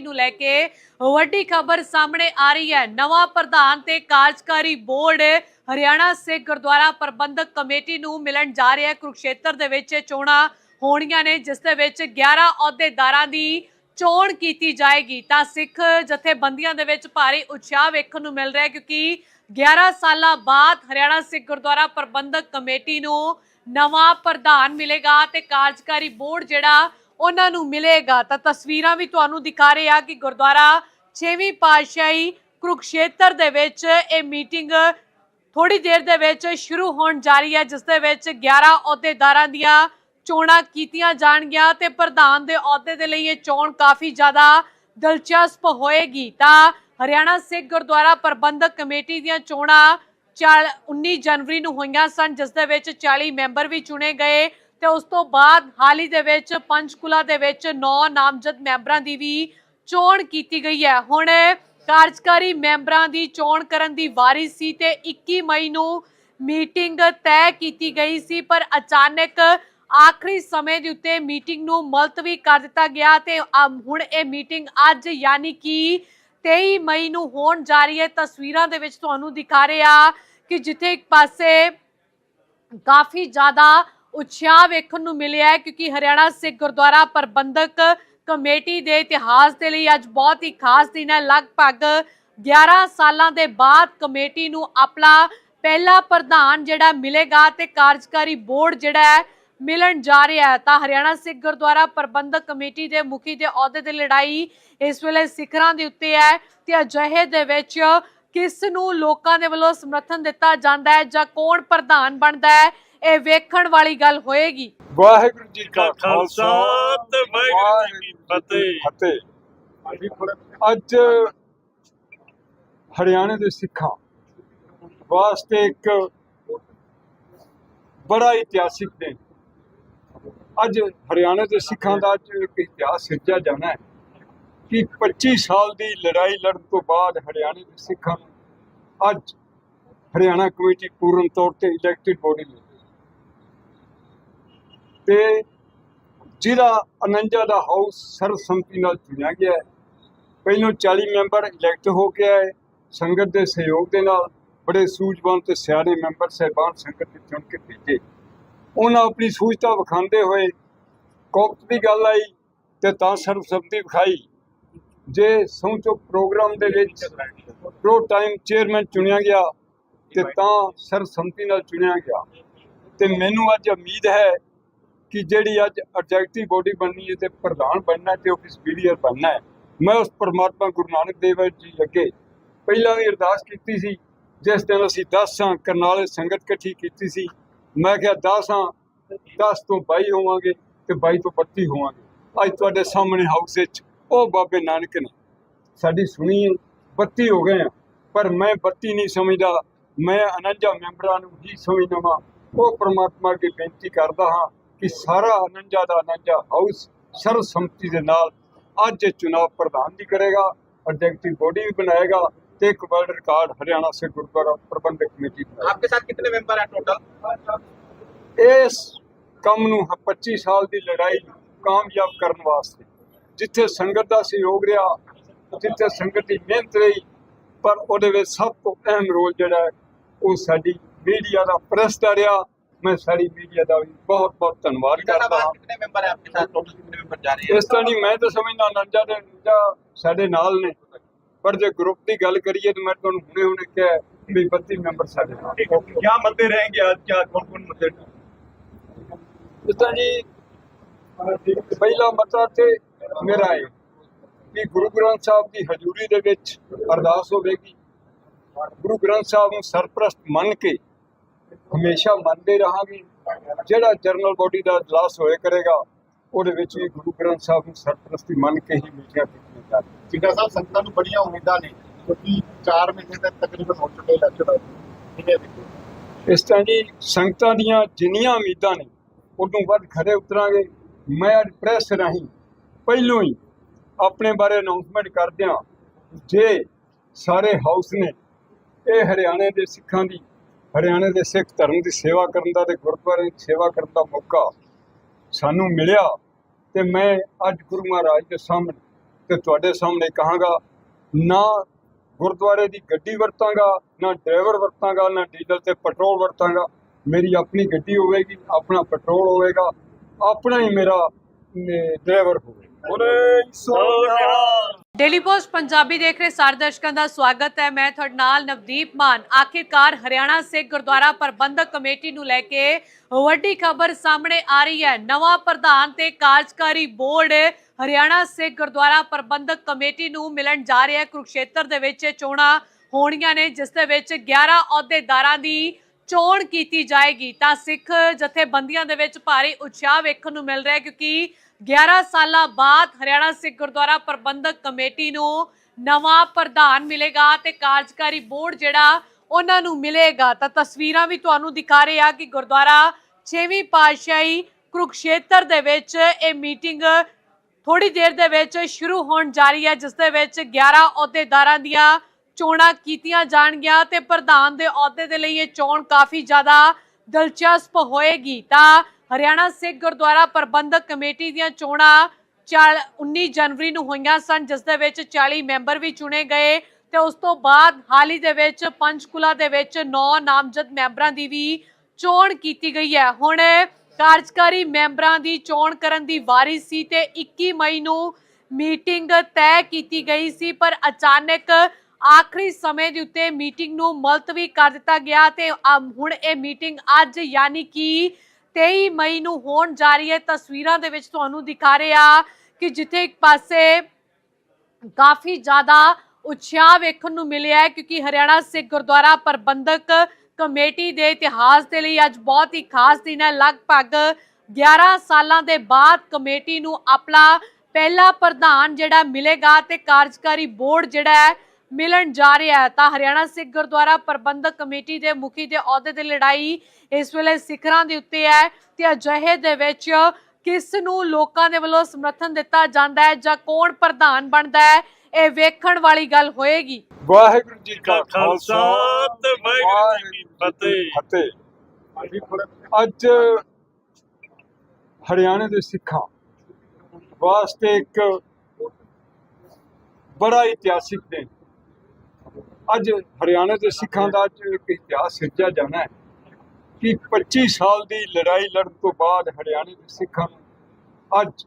Committee ਨੂੰ ਲੈ ਕੇ ਵੱਡੀ ਖਬਰ ਸਾਹਮਣੇ ਆ ਰਹੀ ਹੈ। ਨਵਾਂ ਪ੍ਰਧਾਨ ਤੇ ਕਾਰਜਕਾਰੀ ਬੋਰਡ ਹਰਿਆਣਾ ਸਿੱਖ ਗੁਰਦੁਆਰਾ ਪ੍ਰਬੰਧਕ ਕਮੇਟੀ ਨੂੰ ਮਿਲਣ ਜਾ ਰਿਹਾ ਹੈ। ਕੁਰੂਕਸ਼ੇਤਰ ਦੇ ਵਿੱਚ ਚੋਣਾਂ ਹੋਣੀਆਂ ਨੇ, ਜਿਸ ਦੇ ਵਿੱਚ 11 ਅਹੁਦੇਦਾਰਾਂ ਦੀ ਚੋਣ ਕੀਤੀ ਜਾਏਗੀ। ਤਾਂ ਸਿੱਖ ਜਥੇਬੰਦੀਆਂ ਦੇ ਵਿੱਚ ਭਾਰੀ ਉਤਸ਼ਾਹ ਵੇਖਣ ਨੂੰ ਮਿਲ ਰਿਹਾ ਹੈ ਕਿਉਂਕਿ 11 ਸਾਲਾਂ ਬਾਅਦ ਹਰਿਆਣਾ ਸਿੱਖ ਗੁਰਦੁਆਰਾ ਪ੍ਰਬੰਧਕ ਕਮੇਟੀ ਨੂੰ ਨਵਾਂ ਪ੍ਰਧਾਨ ਮਿਲੇਗਾ ਤੇ ਕਾਰਜਕਾਰੀ ਬੋਰਡ ਜਿਹੜਾ ਉਹਨਾਂ ਨੂੰ ਮਿਲੇਗਾ। ਤਾਂ ਤਸਵੀਰਾਂ ਵੀ ਤੁਹਾਨੂੰ ਦਿਖਾ ਰਹੇ ਆ ਕਿ ਗੁਰਦੁਆਰਾ 6ਵੀਂ ਪਾਤਸ਼ਾਹੀ ਕੁਰੂਕਸ਼ੇਤਰ ਦੇ ਵਿੱਚ ਇਹ ਮੀਟਿੰਗ ਥੋੜੀ ਦੇਰ ਦੇ ਵਿੱਚ ਸ਼ੁਰੂ ਹੋਣ ਜਾ ਰਹੀ ਹੈ, ਜਿਸ ਦੇ ਵਿੱਚ 11 ਅਹੁਦੇਦਾਰਾਂ ਦੀਆਂ ਚੋਣਾਂ ਕੀਤੀਆਂ ਜਾਣਗੀਆਂ ਤੇ ਪ੍ਰਧਾਨ ਦੇ ਅਹੁਦੇ ਦੇ ਲਈ ਇਹ ਚੋਣ ਕਾਫੀ ਜ਼ਿਆਦਾ ਦਿਲਚਸਪ ਹੋਏਗੀ। ਤਾਂ ਹਰਿਆਣਾ ਸਿੱਖ ਗੁਰਦੁਆਰਾ ਪ੍ਰਬੰਧਕ ਕਮੇਟੀ ਦੀਆਂ ਚੋਣਾਂ ਚਾਲ 19 ਜਨਵਰੀ ਨੂੰ ਹੋਈਆਂ ਸਨ, ਜਿਸ ਦੇ ਵਿੱਚ 40 ਮੈਂਬਰ ਵੀ ਚੁਣੇ ਗਏ। ਤੇ ਉਸ ਤੋਂ ਬਾਅਦ ਹਾਲ ਹੀ ਦੇ ਵਿੱਚ ਪੰਚਕੁਲਾ ਦੇ ਵਿੱਚ ਨੌ ਨਾਮਜ਼ਦ ਮੈਂਬਰਾਂ ਦੀ ਵੀ ਚੋਣ ਕੀਤੀ ਗਈ ਹੈ। ਹੁਣ ਕਾਰਜਕਾਰੀ ਮੈਂਬਰਾਂ ਦੀ ਚੋਣ ਕਰਨ ਦੀ ਵਾਰੀ ਸੀ ਤੇ 21 ਮਈ ਨੂੰ ਮੀਟਿੰਗ ਤੈਅ ਕੀਤੀ ਗਈ ਸੀ, ਪਰ ਅਚਾਨਕ ਆਖਰੀ ਸਮੇਂ ਦੇ ਉੱਤੇ ਮੀਟਿੰਗ ਨੂੰ ਮੁਲਤਵੀ ਕਰ ਦਿੱਤਾ ਗਿਆ ਤੇ ਹੁਣ ਇਹ ਮੀਟਿੰਗ ਅੱਜ ਯਾਨੀ ਕਿ 23 ਮਈ ਨੂੰ ਹੋਣ ਜਾ ਰਹੀ ਹੈ। ਤਸਵੀਰਾਂ ਦੇ ਵਿੱਚ ਤੁਹਾਨੂੰ ਦਿਖਾ ਰਿਹਾ ਕਿ ਜਿੱਥੇ ਇੱਕ ਪਾਸੇ ਕਾਫੀ ਜ਼ਿਆਦਾ ਉਤਸ਼ਾਹ ਵੇਖਣ ਨੂੰ ਮਿਲਿਆ ਹੈ, ਕਿਉਂਕਿ ਹਰਿਆਣਾ ਸਿੱਖ ਗੁਰਦੁਆਰਾ ਪ੍ਰਬੰਧਕ ਕਮੇਟੀ ਦੇ ਇਤਿਹਾਸ ਦੇ ਲਈ ਅੱਜ ਬਹੁਤ ਹੀ ਖਾਸ ਦਿਨ ਹੈ। ਲਗਭਗ 11 ਸਾਲਾਂ ਦੇ ਬਾਅਦ ਕਮੇਟੀ ਨੂੰ ਆਪਣਾ ਪਹਿਲਾ ਪ੍ਰਧਾਨ ਜਿਹੜਾ ਮਿਲੇਗਾ ਤੇ ਕਾਰਜਕਾਰੀ ਬੋਰਡ ਜਿਹੜਾ ਹੈ ਮਿਲਣ ਜਾ ਰਿਹਾ ਹੈ। ਤਾਂ ਹਰਿਆਣਾ ਸਿੱਖ ਗੁਰਦੁਆਰਾ ਪ੍ਰਬੰਧਕ ਕਮੇਟੀ ਦੇ ਮੁਖੀ ਦੇ ਅਹੁਦੇ ਦੀ ਲੜਾਈ ਇਸ ਵੇਲੇ ਸਿਖਰਾਂ ਦੇ ਉੱਤੇ ਹੈ ਤੇ ਅਜਿਹੇ ਦੇ ਵਿੱਚ ਕਿਸ ਨੂੰ ਲੋਕਾਂ ਦੇ ਵੱਲੋਂ ਸਮਰਥਨ ਦਿੱਤਾ ਜਾਂਦਾ ਹੈ ਜਾਂ ਕੌਣ ਪ੍ਰਧਾਨ ਬਣਦਾ ਹੈ ਇਹ ਵੇਖਣ ਵਾਲੀ ਗੱਲ ਹੋਏਗੀ। ਵਾਹਿਗੁਰੂ ਜੀ ਕਾ ਖਾਲਸਾ ਤੇ ਵਾਹਿਗੁਰੂ ਜੀ ਕੀ ਫਤਿਹ। ਫਤਿਹ। ਅੱਜ ਹਰਿਆਣੇ ਦੇ ਸਿੱਖਾਂ ਵਾਸਤੇ ਇੱਕ ਬੜਾ ਇਤਿਹਾਸਿਕ ਦਿਨ। ਅੱਜ ਹਰਿਆਣੇ ਦੇ ਸਿੱਖਾਂ ਦਾ ਅੱਜ ਇੱਕ ਇਤਿਹਾਸ ਸਿਰਜਿਆ ਜਾਣਾ ਹੈ ਕਿ 25 ਸਾਲ ਦੀ ਲੜਾਈ ਲੜਨ ਤੋਂ ਬਾਅਦ ਹਰਿਆਣੇ ਦੇ ਸਿੱਖਾਂ ਨੂੰ ਅੱਜ ਹਰਿਆਣਾ ਕਮੇਟੀ ਪੂਰਨ ਤੌਰ ਤੇ ਇਲੈਕਟਿਡ ਬੋਡੀ ਮਿਲੀ। ਤੇ ਜਿਹਦਾ 49 ਦਾ ਹਾਊਸ ਸਰਬਸੰਮਤੀ ਨਾਲ ਚੁਣਿਆ ਗਿਆ ਹੈ। ਪਹਿਲੋਂ 40 ਮੈਂਬਰ ਇਲੈਕਟ ਹੋ ਕੇ ਆਏ, ਸੰਗਤ ਦੇ ਸਹਿਯੋਗ ਦੇ ਨਾਲ ਬੜੇ ਸੂਝਵਾਨ ਤੇ ਸਿਆਣੇ ਮੈਂਬਰ ਸਹਿਬਾਨ ਸੰਗਤ ਦੇ ਚੁਣ ਕੇ ਭੇਜੇ। ਉਹਨਾਂ ਆਪਣੀ ਸੂਝਤਾ ਵਿਖਾਉਂਦੇ ਹੋਏ ਕੋਕਤ ਦੀ ਗੱਲ ਆਈ ਤੇ ਤਾਂ ਸਰਬਸੰਮਤੀ ਵਿਖਾਈ। ਜੇ ਸਹੁੰ ਪ੍ਰੋਗਰਾਮ ਦੇ ਵਿੱਚ ਪ੍ਰੋ ਟਾਈਮ ਚੇਅਰਮੈਨ ਚੁਣਿਆ ਗਿਆ ਤੇ ਤਾਂ ਸਰਬਸੰਮਤੀ ਨਾਲ ਚੁਣਿਆ ਗਿਆ। ਤੇ ਮੈਨੂੰ ਅੱਜ ਉਮੀਦ ਹੈ ਕਿ ਜਿਹੜੀ ਅੱਜ ਆਬਜੈਕਟਿਵ ਬੋਡੀ ਬਣਨੀ ਹੈ ਤੇ ਪ੍ਰਧਾਨ ਬਣਨਾ ਤੇ ਆਫਿਸ ਬੀਡੀਆਰ ਬਣਨਾ ਹੈ। ਮੈਂ ਉਸ ਪਰਮਾਤਮਾ ਗੁਰੂ ਨਾਨਕ ਦੇਵ ਜੀ ਅੱਗੇ ਪਹਿਲਾਂ ਵੀ ਅਰਦਾਸ ਕੀਤੀ ਸੀ, ਜਿਸ ਦਿਨ ਅਸੀਂ 10 ਸਾਂ ਕਰਨਾਲੇ ਸੰਗਤ ਇਕੱਠੀ ਕੀਤੀ ਸੀ, ਮੈਂ ਕਿਹਾ 10 ਹਾਂ 10 ਤੋਂ 22 ਹੋਵਾਂਗੇ ਤੇ 22 ਤੋਂ 32 ਹੋਵਾਂਗੇ। ਅੱਜ ਤੁਹਾਡੇ ਸਾਹਮਣੇ ਹਾਊਸ ਵਿੱਚ ਉਹ ਬਾਬੇ ਨਾਨਕ ਨੇ। ਸਾਡੀ ਸੁਣੀ ਹੈ 32 ਹੋ ਗਏ ਆ ਪਰ ਮੈਂ 32 ਨਹੀਂ ਸਮਝਦਾ, ਮੈਂ 49 ਮੈਂਬਰਾਂ ਨੂੰ ਹੀ ਸਮਝਦਾ ਹਾਂ ਉਹ ਪਰਮਾਤਮਾ ਅੱਗੇ ਬੇਨਤੀ ਕਰਦਾ ਹਾਂ ਕਿ ਸਾਰਾ ਅਨੰਜਾ ਦਾ ਅਨੰਜਾ ਹਾਊਸ ਸਰਵ ਸੰਮਤੀ ਦੇ ਨਾਲ ਅੱਜ ਚੁਣਾਵ ਪ੍ਰਧਾਨ ਵੀ ਕਰੇਗਾ ਐਗਜ਼ੀਕਿਊਟਿਵ ਬੋਡੀ ਵੀ ਬਣਾਏਗਾ ਤੇ ਇੱਕ ਵਰਲਡ ਰਿਕਾਰਡ ਹਰਿਆਣਾ ਸੇ ਗੁਰਦੁਆਰਾ ਪ੍ਰਬੰਧਕ ਕਮੇਟੀ ਆਪਕੇ ਸਾਥ ਕਿੰਨੇ ਮੈਂਬਰ ਹੈ ਟੋਟਲ ਇਸ ਕੰਮ ਨੂੰ 25 ਸਾਲ ਦੀ ਲੜਾਈ ਕਾਮਯਾਬ ਕਰਨ ਵਾਸਤੇ ਜਿੱਥੇ ਸੰਗਤ ਦਾ ਸਹਿਯੋਗ ਰਿਹਾ ਜਿੱਥੇ ਸੰਗਤ ਦੀ ਮਿਹਨਤ ਰਹੀ ਪਰ ਉਹਦੇ ਵਿੱਚ ਸਭ ਤੋਂ ਅਹਿਮ ਰੋਲ ਜਿਹੜਾ ਉਹ ਸਾਡੀ ਮੀਡੀਆ ਦਾ ਪ੍ਰੈਸ ਦਾ ਰਿਹਾ। ਮੈਂ ਸਾਡੀ ਮੀਡੀਆ ਦਾ ਵੀ ਬਹੁਤ ਬਹੁਤ ਧੰਨਵਾਦ ਕਰਦਾ ਹਾਂ कितने मेंबर हैं आपके साथ टोटल कितने मेंबर जा रहे हैं ਇਸ ਤਰ੍ਹਾਂ ਨਹੀਂ ਮੈਂ ਤਾਂ ਸਮਝਦਾ ਨੰਜਾ ਦੇ ਨੰਜਾ ਸਾਡੇ ਨਾਲ ਨੇ ਪਰ ਜੇ ਗਰੁੱਪ ਦੀ ਗੱਲ ਕਰੀਏ ਤਾਂ ਮੈਂ ਤੁਹਾਨੂੰ ਹੁਣੇ ਹੁਣੇ ਕਿਹਾ ਵੀ 32 ਮੈਂਬਰ ਸਾਡੇ ਨਾਲ क्या मुद्दे रहेंगे आज क्या कौन कौन मुद्दे ਜਿਸ ਤਰ੍ਹਾਂ ਜੀ ਪਹਿਲਾ ਮਤਾ ਤੇ ਮੇਰਾ ਹੈ ਕਿ ਗੁਰੂ ਗ੍ਰੰਥ ਸਾਹਿਬ ਦੀ ਹਜ਼ੂਰੀ ਦੇ ਵਿੱਚ ਅਰਦਾਸ ਹੋਵੇਗੀ ਗੁਰੂ ਗ੍ਰੰਥ ਸਾਹਿਬ ਨੂੰ ਸਰਪ੍ਰਸਤ ਮੰਨ ਕੇ ਹਮੇਸ਼ਾ ਮੰਨਦੇ ਰਹਾਂਗੇ। ਜਿਹੜਾ ਜਰਨਲ ਬੋਡੀ ਦਾ ਇਜਲਾਸ ਹੋਏ ਕਰੇਗਾ ਉਹਦੇ ਵਿੱਚ ਵੀ ਗੁਰੂ ਗ੍ਰੰਥ ਸਾਹਿਬ ਨੂੰ ਸਰਪ੍ਰਸਤੀ ਮੰਨ ਕੇ ਹੀ ਮੀਟਿੰਗਾਂ ਕੀਤੀਆਂ ਜਾਣਗੀਆਂ ਜਿੱਦਾਂ ਸਾਹਿਬ ਸੰਗਤਾਂ ਨੂੰ ਬੜੀਆਂ ਉਮੀਦਾਂ ਨੇ ਕਿਉਂਕਿ 4 ਮਹੀਨੇ ਤੱਕ ਤਕਰੀਬਨ ਹੋ ਚੁੱਕੇ ਇਲੈਕਸ਼ਨ ਕਿਵੇਂ ਦੇਖੋ ਇਸ ਤਰ੍ਹਾਂ ਜੀ ਸੰਗਤਾਂ ਦੀਆਂ ਜਿੰਨੀਆਂ ਉਮੀਦਾਂ ਨੇ ਉਦੋਂ ਵੱਧ ਖਰੇ ਉਤਰਾਂਗੇ। ਮੈਂ ਅੱਜ ਪ੍ਰੈਸ ਰਾਹੀਂ ਪਹਿਲੋਂ ਹੀ ਆਪਣੇ ਬਾਰੇ ਅਨਾਉਂਸਮੈਂਟ ਕਰਦਿਆਂ ਜੇ ਸਾਰੇ ਹਾਊਸ ਨੇ ਇਹ ਹਰਿਆਣੇ ਦੇ ਸਿੱਖਾਂ ਦੀ ਹਰਿਆਣੇ ਦੇ ਸਿੱਖ ਧਰਮ ਦੀ ਸੇਵਾ ਕਰਨ ਦਾ ਤੇ ਗੁਰਦੁਆਰੇ ਦੀ ਸੇਵਾ ਕਰਨ ਦਾ ਮੌਕਾ ਸਾਨੂੰ ਮਿਲਿਆ ਤੇ ਮੈਂ ਅੱਜ ਗੁਰੂ ਮਹਾਰਾਜ ਦੇ ਸਾਹਮਣੇ ਤੇ ਤੁਹਾਡੇ ਸਾਹਮਣੇ ਕਹਾਂਗਾ, ਨਾ ਗੁਰਦੁਆਰੇ ਦੀ ਗੱਡੀ ਵਰਤਾਂਗਾ, ਨਾ ਡਰਾਈਵਰ ਵਰਤਾਂਗਾ, ਨਾ ਡੀਜ਼ਲ ਤੇ ਪੈਟਰੋਲ ਵਰਤਾਂਗਾ। ਮੇਰੀ ਆਪਣੀ ਗੱਡੀ ਹੋਵੇਗੀ, ਆਪਣਾ ਪੈਟਰੋਲ ਹੋਵੇਗਾ, ਆਪਣਾ ਹੀ ਮੇਰਾ ਡਰਾਈਵਰ ਹੋਵੇਗਾ। ਬੋਲੇ ਡੇਲੀ ਪੋਸਟ ਪੰਜਾਬੀ ਦੇਖ ਰਹੇ ਸਾਰੇ ਦਰਸ਼ਕਾਂ ਦਾ ਸਵਾਗਤ ਹੈ। ਮੈਂ ਤੁਹਾਡੇ ਨਾਲ ਨਵਦੀਪ ਮਾਨ। ਆਖਿਰਕਾਰ ਹਰਿਆਣਾ ਸਿੱਖ ਗੁਰਦੁਆਰਾ ਪ੍ਰਬੰਧਕ ਕਮੇਟੀ ਨੂੰ ਲੈ ਕੇ ਵੱਡੀ ਖਬਰ ਸਾਹਮਣੇ ਆ ਰਹੀ ਹੈ। ਨਵਾਂ ਪ੍ਰਧਾਨ ਤੇ ਕਾਰਜਕਾਰੀ ਬੋਰਡ ਹਰਿਆਣਾ ਸਿੱਖ ਗੁਰਦੁਆਰਾ ਪ੍ਰਬੰਧਕ ਕਮੇਟੀ ਨੂੰ ਮਿਲਣ ਜਾ ਰਿਹਾ ਹੈ। ਕੁਰੂਕਸ਼ੇਤਰ ਦੇ ਵਿੱਚ ਇਹ ਚੋਣਾਂ ਹੋਣੀਆਂ ਨੇ ਜਿਸ ਦੇ ਵਿੱਚ 11 ਅਹੁਦੇਦਾਰਾਂ ਦੀ ਚੋਣ ਕੀਤੀ ਜਾਏਗੀ। ਤਾਂ ਸਿੱਖ ਜਥੇਬੰਦੀਆਂ ਦੇ ਵਿੱਚ ਭਾਰੀ ਉਤਸ਼ਾਹ ਵੇਖਣ ਨੂੰ ਮਿਲ ਰਿਹਾ ਹੈ ਕਿਉਂਕਿ 11 ਸਾਲਾਂ ਬਾਅਦ ਹਰਿਆਣਾ ਸਿੱਖ ਗੁਰਦੁਆਰਾ ਪ੍ਰਬੰਧਕ ਕਮੇਟੀ ਨੂੰ ਨਵਾਂ ਪ੍ਰਧਾਨ ਮਿਲੇਗਾ ਤੇ ਕਾਰਜਕਾਰੀ ਬੋਰਡ ਜਿਹੜਾ ਉਹਨਾਂ ਨੂੰ ਮਿਲੇਗਾ। ਤਾਂ ਤਸਵੀਰਾਂ ਵੀ ਤੁਹਾਨੂੰ ਦਿਖਾ ਰਹੇ ਆ ਕਿ ਗੁਰਦੁਆਰਾ 6ਵੀਂ ਪਾਤਸ਼ਾਹੀ ਕੁਰੂਕਸ਼ੇਤਰ ਦੇ ਵਿੱਚ ਇਹ ਮੀਟਿੰਗ ਥੋੜੀ ਦੇਰ ਦੇ ਵਿੱਚ ਸ਼ੁਰੂ ਹੋਣ ਜਾ ਰਹੀ ਹੈ, ਜਿਸ ਦੇ ਵਿੱਚ 11 ਅਹੁਦੇਦਾਰਾਂ ਦੀਆਂ ਚੋਣਾਂ ਕੀਤੀਆਂ ਜਾਣਗੀਆਂ ਤੇ ਪ੍ਰਧਾਨ ਦੇ ਅਹੁਦੇ ਦੇ ਲਈ ਇਹ ਚੋਣ ਕਾਫੀ ਜ਼ਿਆਦਾ ਦਿਲਚਸਪ ਹੋਏਗੀ। ਤਾਂ ਹਰਿਆਣਾ ਸਿੱਖ ਗੁਰਦੁਆਰਾ ਪ੍ਰਬੰਧਕ ਕਮੇਟੀ ਦੀਆਂ ਚੋਣਾਂ ਚਾਲ 19 ਜਨਵਰੀ ਨੂੰ ਹੋਈਆਂ ਸਨ, ਜਿਸ ਦੇ ਵਿੱਚ 40 ਮੈਂਬਰ ਵੀ ਚੁਣੇ ਗਏ ਤੇ ਉਸ ਤੋਂ ਬਾਅਦ ਹਾਲ ਹੀ ਦੇ ਵਿੱਚ ਪੰਚਕੁਲਾ ਦੇ ਵਿੱਚ 9 ਨਾਮਜ਼ਦ ਮੈਂਬਰਾਂ ਦੀ ਵੀ ਚੋਣ ਕੀਤੀ ਗਈ ਹੈ। ਹੁਣ ਕਾਰਜਕਾਰੀ ਮੈਂਬਰਾਂ ਦੀ ਚੋਣ ਕਰਨ ਦੀ ਵਾਰੀ ਸੀ ਤੇ 21 ਮਈ ਨੂੰ ਮੀਟਿੰਗ ਤੈਅ ਕੀਤੀ ਗਈ ਸੀ, ਪਰ ਅਚਾਨਕ ਆਖਰੀ ਸਮੇਂ ਦੇ ਉੱਤੇ ਮੀਟਿੰਗ ਨੂੰ ਮੁਲਤਵੀ ਕਰ ਦਿੱਤਾ ਗਿਆ ਤੇ ਹੁਣ ਇਹ ਮੀਟਿੰਗ ਅੱਜ ਯਾਨੀ ਕਿ 23 ਮਈ ਨੂੰ ਹੋਣ ਜਾ ਰਹੀ ਹੈ ਤਸਵੀਰਾਂ ਦੇ ਵਿੱਚ ਤੁਹਾਨੂੰ ਦਿਖਾ ਰਹੇ ਆ ਕਿ ਜਿੱਥੇ ਇੱਕ ਪਾਸੇ ਕਾਫੀ ਜ਼ਿਆਦਾ ਉਤਸ਼ਾਹ ਵੇਖਣ ਨੂੰ ਮਿਲਿਆ ਕਿਉਂਕਿ ਹਰਿਆਣਾ ਸਿੱਖ ਗੁਰਦੁਆਰਾ ਪ੍ਰਬੰਧਕ ਕਮੇਟੀ ਦੇ ਇਤਿਹਾਸ ਦੇ ਲਈ ਅੱਜ ਬਹੁਤ ਹੀ ਖਾਸ ਦਿਨ ਹੈ। ਲਗਭਗ 11 ਸਾਲਾਂ ਦੇ ਬਾਅਦ ਕਮੇਟੀ ਨੂੰ ਆਪਣਾ ਪਹਿਲਾ ਪ੍ਰਧਾਨ ਜਿਹੜਾ ਮਿਲੇਗਾ ਤੇ ਕਾਰਜਕਾਰੀ ਬੋਰਡ ਜਿਹੜਾ ਹੈ ਮਿਲਣ ਜਾ ਰਿਹਾ ਹੈ। ਤਾਂ ਹਰਿਆਣਾ ਸਿੱਖ ਗੁਰਦੁਆਰਾ ਪ੍ਰਬੰਧਕ ਕਮੇਟੀ ਦੇ ਮੁਖੀ ਦੇ ਅਹੁਦੇ ਤੇ ਲੜਾਈ ਇਸ ਵੇਲੇ ਸਿੱਖਰਾਂ ਦੇ ਉੱਤੇ ਹੈ ਤੇ ਅਜਿਹੇ ਦੇ ਵਿੱਚ ਕਿਸ ਨੂੰ ਲੋਕਾਂ ਦੇ ਵੱਲੋਂ ਸਮਰਥਨ ਦਿੱਤਾ ਜਾਂਦਾ ਹੈ ਜਾਂ ਕੌਣ ਪ੍ਰਧਾਨ ਬਣਦਾ ਹੈ ਇਹ ਵੇਖਣ ਵਾਲੀ ਗੱਲ ਹੋਏਗੀ। ਵਾਹਿਗੁਰੂ ਜੀ ਕਾ ਖਾਲਸਾ ਤੇ ਵਾਹਿਗੁਰੂ ਜੀ ਕੀ ਫਤਿਹ। ਅੱਜ ਹਰਿਆਣੇ ਦੇ ਸਿੱਖਾਂ ਵਾਸਤੇ ਇੱਕ ਬੜਾ ਇਤਿਹਾਸਿਕ ਦਿਨ ਅੱਜ ਹਰਿਆਣੇ ਦੇ ਸਿੱਖਾਂ ਦਾ ਅੱਜ ਇੱਕ ਇਤਿਹਾਸ ਸਿਰਜਿਆ ਜਾਣਾ ਹੈ ਕਿ 25 ਸਾਲ ਦੀ ਲੜਾਈ ਲੜਨ ਤੋਂ ਬਾਅਦ ਹਰਿਆਣੇ ਦੇ ਸਿੱਖਾਂ ਨੂੰ ਅੱਜ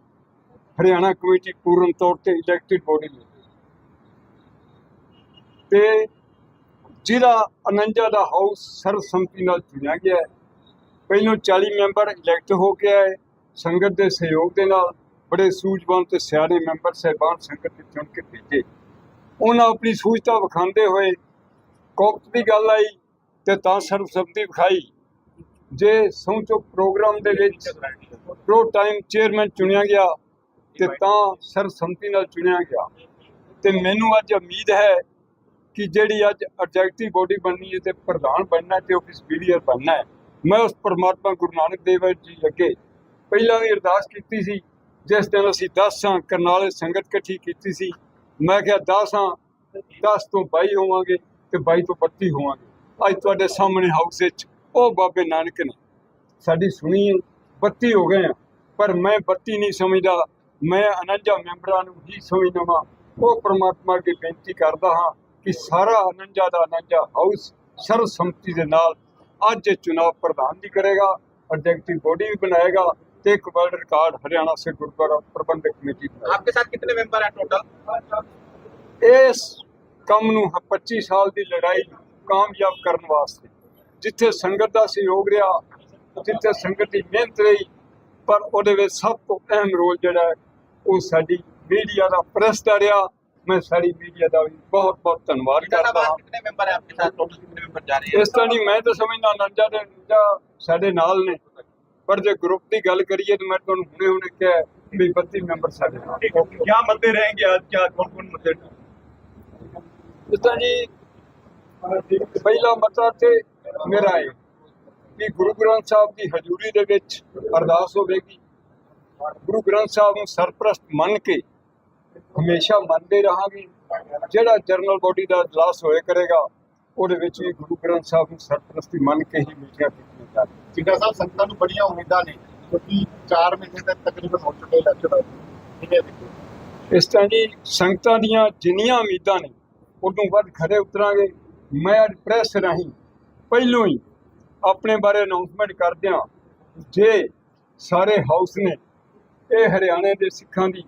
ਹਰਿਆਣਾ ਕਮੇਟੀ ਪੂਰਨ ਤੌਰ ਤੇ ਇਲੈਕਟਿਡ ਬੋਡੀ ਮਿਲੀ ਤੇ ਜ਼ਿਲ੍ਹਾ ਅਨੰਜਾ ਦਾ ਹਾਊਸ ਸਰਬਸੰਮਤੀ ਨਾਲ ਚੁਣਿਆ ਗਿਆ ਹੈ। ਪਹਿਲੋਂ 40 ਮੈਂਬਰ ਇਲੈਕਟ ਹੋ ਗਿਆ ਹੈ ਸੰਗਤ ਦੇ ਸਹਿਯੋਗ ਦੇ ਨਾਲ ਬੜੇ ਸੂਝਵਾਨ ਤੇ ਸਿਆਣੇ ਮੈਂਬਰ ਸਹਿਬਾਨ ਸੰਗਤ ਦੇ ਚੁਣ ਕੇ ਭੇਜੇ। ਉਹਨਾਂ ਆਪਣੀ ਸੂਝਤਾ ਵਿਖਾਉਂਦੇ ਹੋਏ ਕੋਪਤ ਦੀ ਗੱਲ ਆਈ ਤੇ ਤਾਂ ਸਰਬਸੰਮਤੀ ਵਿਖਾਈ। ਜੇ ਸਹੁੰ ਪ੍ਰੋਗਰਾਮ ਦੇ ਵਿੱਚ ਪ੍ਰੋ ਟਾਈਮ ਚੇਅਰਮੈਨ ਚੁਣਿਆ ਗਿਆ ਤੇ ਤਾਂ ਸਰਬਸੰਮਤੀ ਨਾਲ ਚੁਣਿਆ ਗਿਆ। ਤੇ ਮੈਨੂੰ ਅੱਜ ਉਮੀਦ ਹੈ ਕਿ ਜਿਹੜੀ ਅੱਜ ਐਗਜ਼ੈਕਟਿਵ ਬੋਡੀ ਬਣਨੀ ਹੈ ਤੇ ਪ੍ਰਧਾਨ ਬਣਨਾ ਤੇ ਆਫਿਸ ਬੀਲੀਅਰ ਬਣਨਾ ਹੈ, ਮੈਂ ਉਸ ਪਰਮਾਤਮਾ ਗੁਰੂ ਨਾਨਕ ਦੇਵ ਜੀ ਅੱਗੇ ਪਹਿਲਾਂ ਵੀ ਅਰਦਾਸ ਕੀਤੀ ਸੀ, ਜਿਸ ਦਿਨ ਅਸੀਂ 10 ਸਾਂ ਕਰਨਾਲੇ ਸੰਗਤ ਇਕੱਠੀ ਕੀਤੀ ਸੀ ਮੈਂ ਕਿਹਾ 10 ਹਾਂ 10 ਤੋਂ 22 ਹੋਵਾਂਗੇ ਤੇ 22 ਤੋਂ 32 ਹੋਵਾਂਗੇ। ਅੱਜ ਤੁਹਾਡੇ ਸਾਹਮਣੇ ਹਾਊਸ ਵਿੱਚ, ਉਹ ਬਾਬੇ ਨਾਨਕ ਨੇ। ਸਾਡੀ ਸੁਣੀ ਹੈ 32 ਹੋ ਗਏ ਆ, ਪਰ ਮੈਂ 32 ਨਹੀਂ ਸਮਝਦਾ। ਮੈਂ 49 ਮੈਂਬਰਾਂ ਨੂੰ ਹੀ ਸਮਝਦਾ ਹਾਂ ਉਹ ਪ੍ਰਮਾਤਮਾ ਅੱਗੇ ਬੇਨਤੀ ਕਰਦਾ ਹਾਂ ਕਿ ਸਾਰਾ 49 ਦਾ 49 ਹਾਊਸ ਸਰਬਸੰਮਤੀ ਦੇ ਨਾਲ ਅੱਜ ਇਹ ਚੁਣਾਵ ਪ੍ਰਧਾਨ ਵੀ ਕਰੇਗਾ ਐਗਜ਼ੈਕਟਿਵ ਬੋਡੀ ਵੀ ਬਣਾਏਗਾ। ਤੇ ਇੱਕ ਵਰਲਡ ਰਿਕਾਰਡ ਹਰਿਆਣਾ ਸੇ ਗੁਰਦੁਆਰਾ ਪ੍ਰਬੰਧਕ ਕਮੇਟੀ ਬਣਾਏਗਾ। आपके साथ कितने मेंबर हैं टोटल ਇਸ ਕੰਮ ਨੂੰ 25 ਸਾਲ ਦੀ ਲੜਾਈ ਨੂੰ ਕਾਮਯਾਬ ਕਰਨ ਵਾਸਤੇ ਜਿੱਥੇ ਸੰਗਤ ਦਾ ਸਹਿਯੋਗ ਰਿਹਾ ਜਿੱਥੇ ਸੰਗਤ ਦੀ ਮਿਹਨਤ ਰਹੀ ਪਰ ਉਹਦੇ ਵਿੱਚ ਸਭ ਤੋਂ ਅਹਿਮ ਰੋਲ ਜਿਹੜਾ ਹੈ ਉਹ ਸਾਡੀ ਮੀਡੀਆ ਦਾ ਪ੍ਰੈਸ ਦਾ ਰਿਹਾ ਮੈਂ ਸਾਡੀ ਮੀਡੀਆ ਦਾ ਵੀ ਬਹੁਤ ਬਹੁਤ ਧੰਨਵਾਦ ਕਰਦਾ इलाहाबाद ਹਾਂ कितने मेंबर हैं आपके साथ टोटल कितने मेंबर जा रहे हैं ਇਸ ਤਰ੍ਹਾਂ ਨਹੀਂ ਮੈਂ ਤਾਂ ਸਮਝਦਾ ਨੰਜਾ ਦੇ ਨੰਜਾ ਸਾਡੇ ਨਾਲ ਨੇ ਪਰ ਜੇ ਗਰੁੱਪ ਦੀ ਗੱਲ ਕਰੀਏ ਤਾਂ ਮੈਂ ਤੁਹਾਨੂੰ ਹੁਣੇ ਹੁਣੇ ਕਿਹਾ ਵੀ 32 ਮੈਂਬਰ ਸਾਡੇ ਨਾਲ। ਕੀ ਮਤੇ ਰਹਿਣਗੇ ਅੱਜ? ਕੀ ਕੌਣ ਕੌਣ ਮਤੇ ਜਿਸਤਾ ਜੀ ਪਹਿਲਾ ਮਤਾ ਤੇ ਮੇਰਾ ਹੈ ਕਿ ਗੁਰੂ ਗ੍ਰੰਥ ਸਾਹਿਬ ਦੀ ਹਜ਼ੂਰੀ ਦੇ ਵਿੱਚ ਅਰਦਾਸ ਹੋਵੇਗੀ। ਗੁਰੂ ਗ੍ਰੰਥ ਸਾਹਿਬ ਨੂੰ ਸਰਪ੍ਰਸਤ ਮੰਨ ਕੇ ਹਮੇਸ਼ਾ ਮੰਨਦੇ ਰਹਾਂਗੇ। ਜਿਹੜਾ ਜਰਨਲ ਬੋਡੀ ਦਾ ਇਜਲਾਸ ਹੋਏ ਕਰੇਗਾ ਉਹਦੇ ਵਿੱਚ ਵੀ ਗੁਰੂ ਗ੍ਰੰਥ ਸਾਹਿਬ ਨੂੰ ਸਰਪ੍ਰਸਤੀ ਮੰਨ ਕੇ ਹੀ ਮੀਟਿੰਗਾਂ ਕੀਤੀਆਂ ਜਾਣਗੀਆਂ। ਜਿੱਦਾਂ ਸਾਹਿਬ, ਸੰਗਤਾਂ ਨੂੰ ਬੜੀਆਂ ਉਮੀਦਾਂ ਨੇ, ਕਿਉਂਕਿ 4 ਮਹੀਨੇ ਤੱਕ ਤਕਰੀਬਨ ਹੋ ਚੁੱਕੇ ਇਲੈਕਸ਼ਨ ਹੋਏ ਕਿਵੇਂ ਦੇਖੋ ਇਸ ਤਰ੍ਹਾਂ ਜੀ, ਸੰਗਤਾਂ ਦੀਆਂ ਜਿੰਨੀਆਂ ਉਮੀਦਾਂ ਨੇ ਉਦੋਂ ਵੱਧ ਖਰੇ ਉਤਰਾਂਗੇ। ਮੈਂ ਅੱਜ ਪ੍ਰੈਸ ਰਾਹੀਂ ਪਹਿਲੋਂ ਹੀ ਆਪਣੇ ਬਾਰੇ ਅਨਾਉਂਸਮੈਂਟ ਕਰਦਿਆਂ ਜੇ ਸਾਰੇ ਹਾਊਸ ਨੇ, ਇਹ ਹਰਿਆਣੇ ਦੇ ਸਿੱਖਾਂ ਦੀ,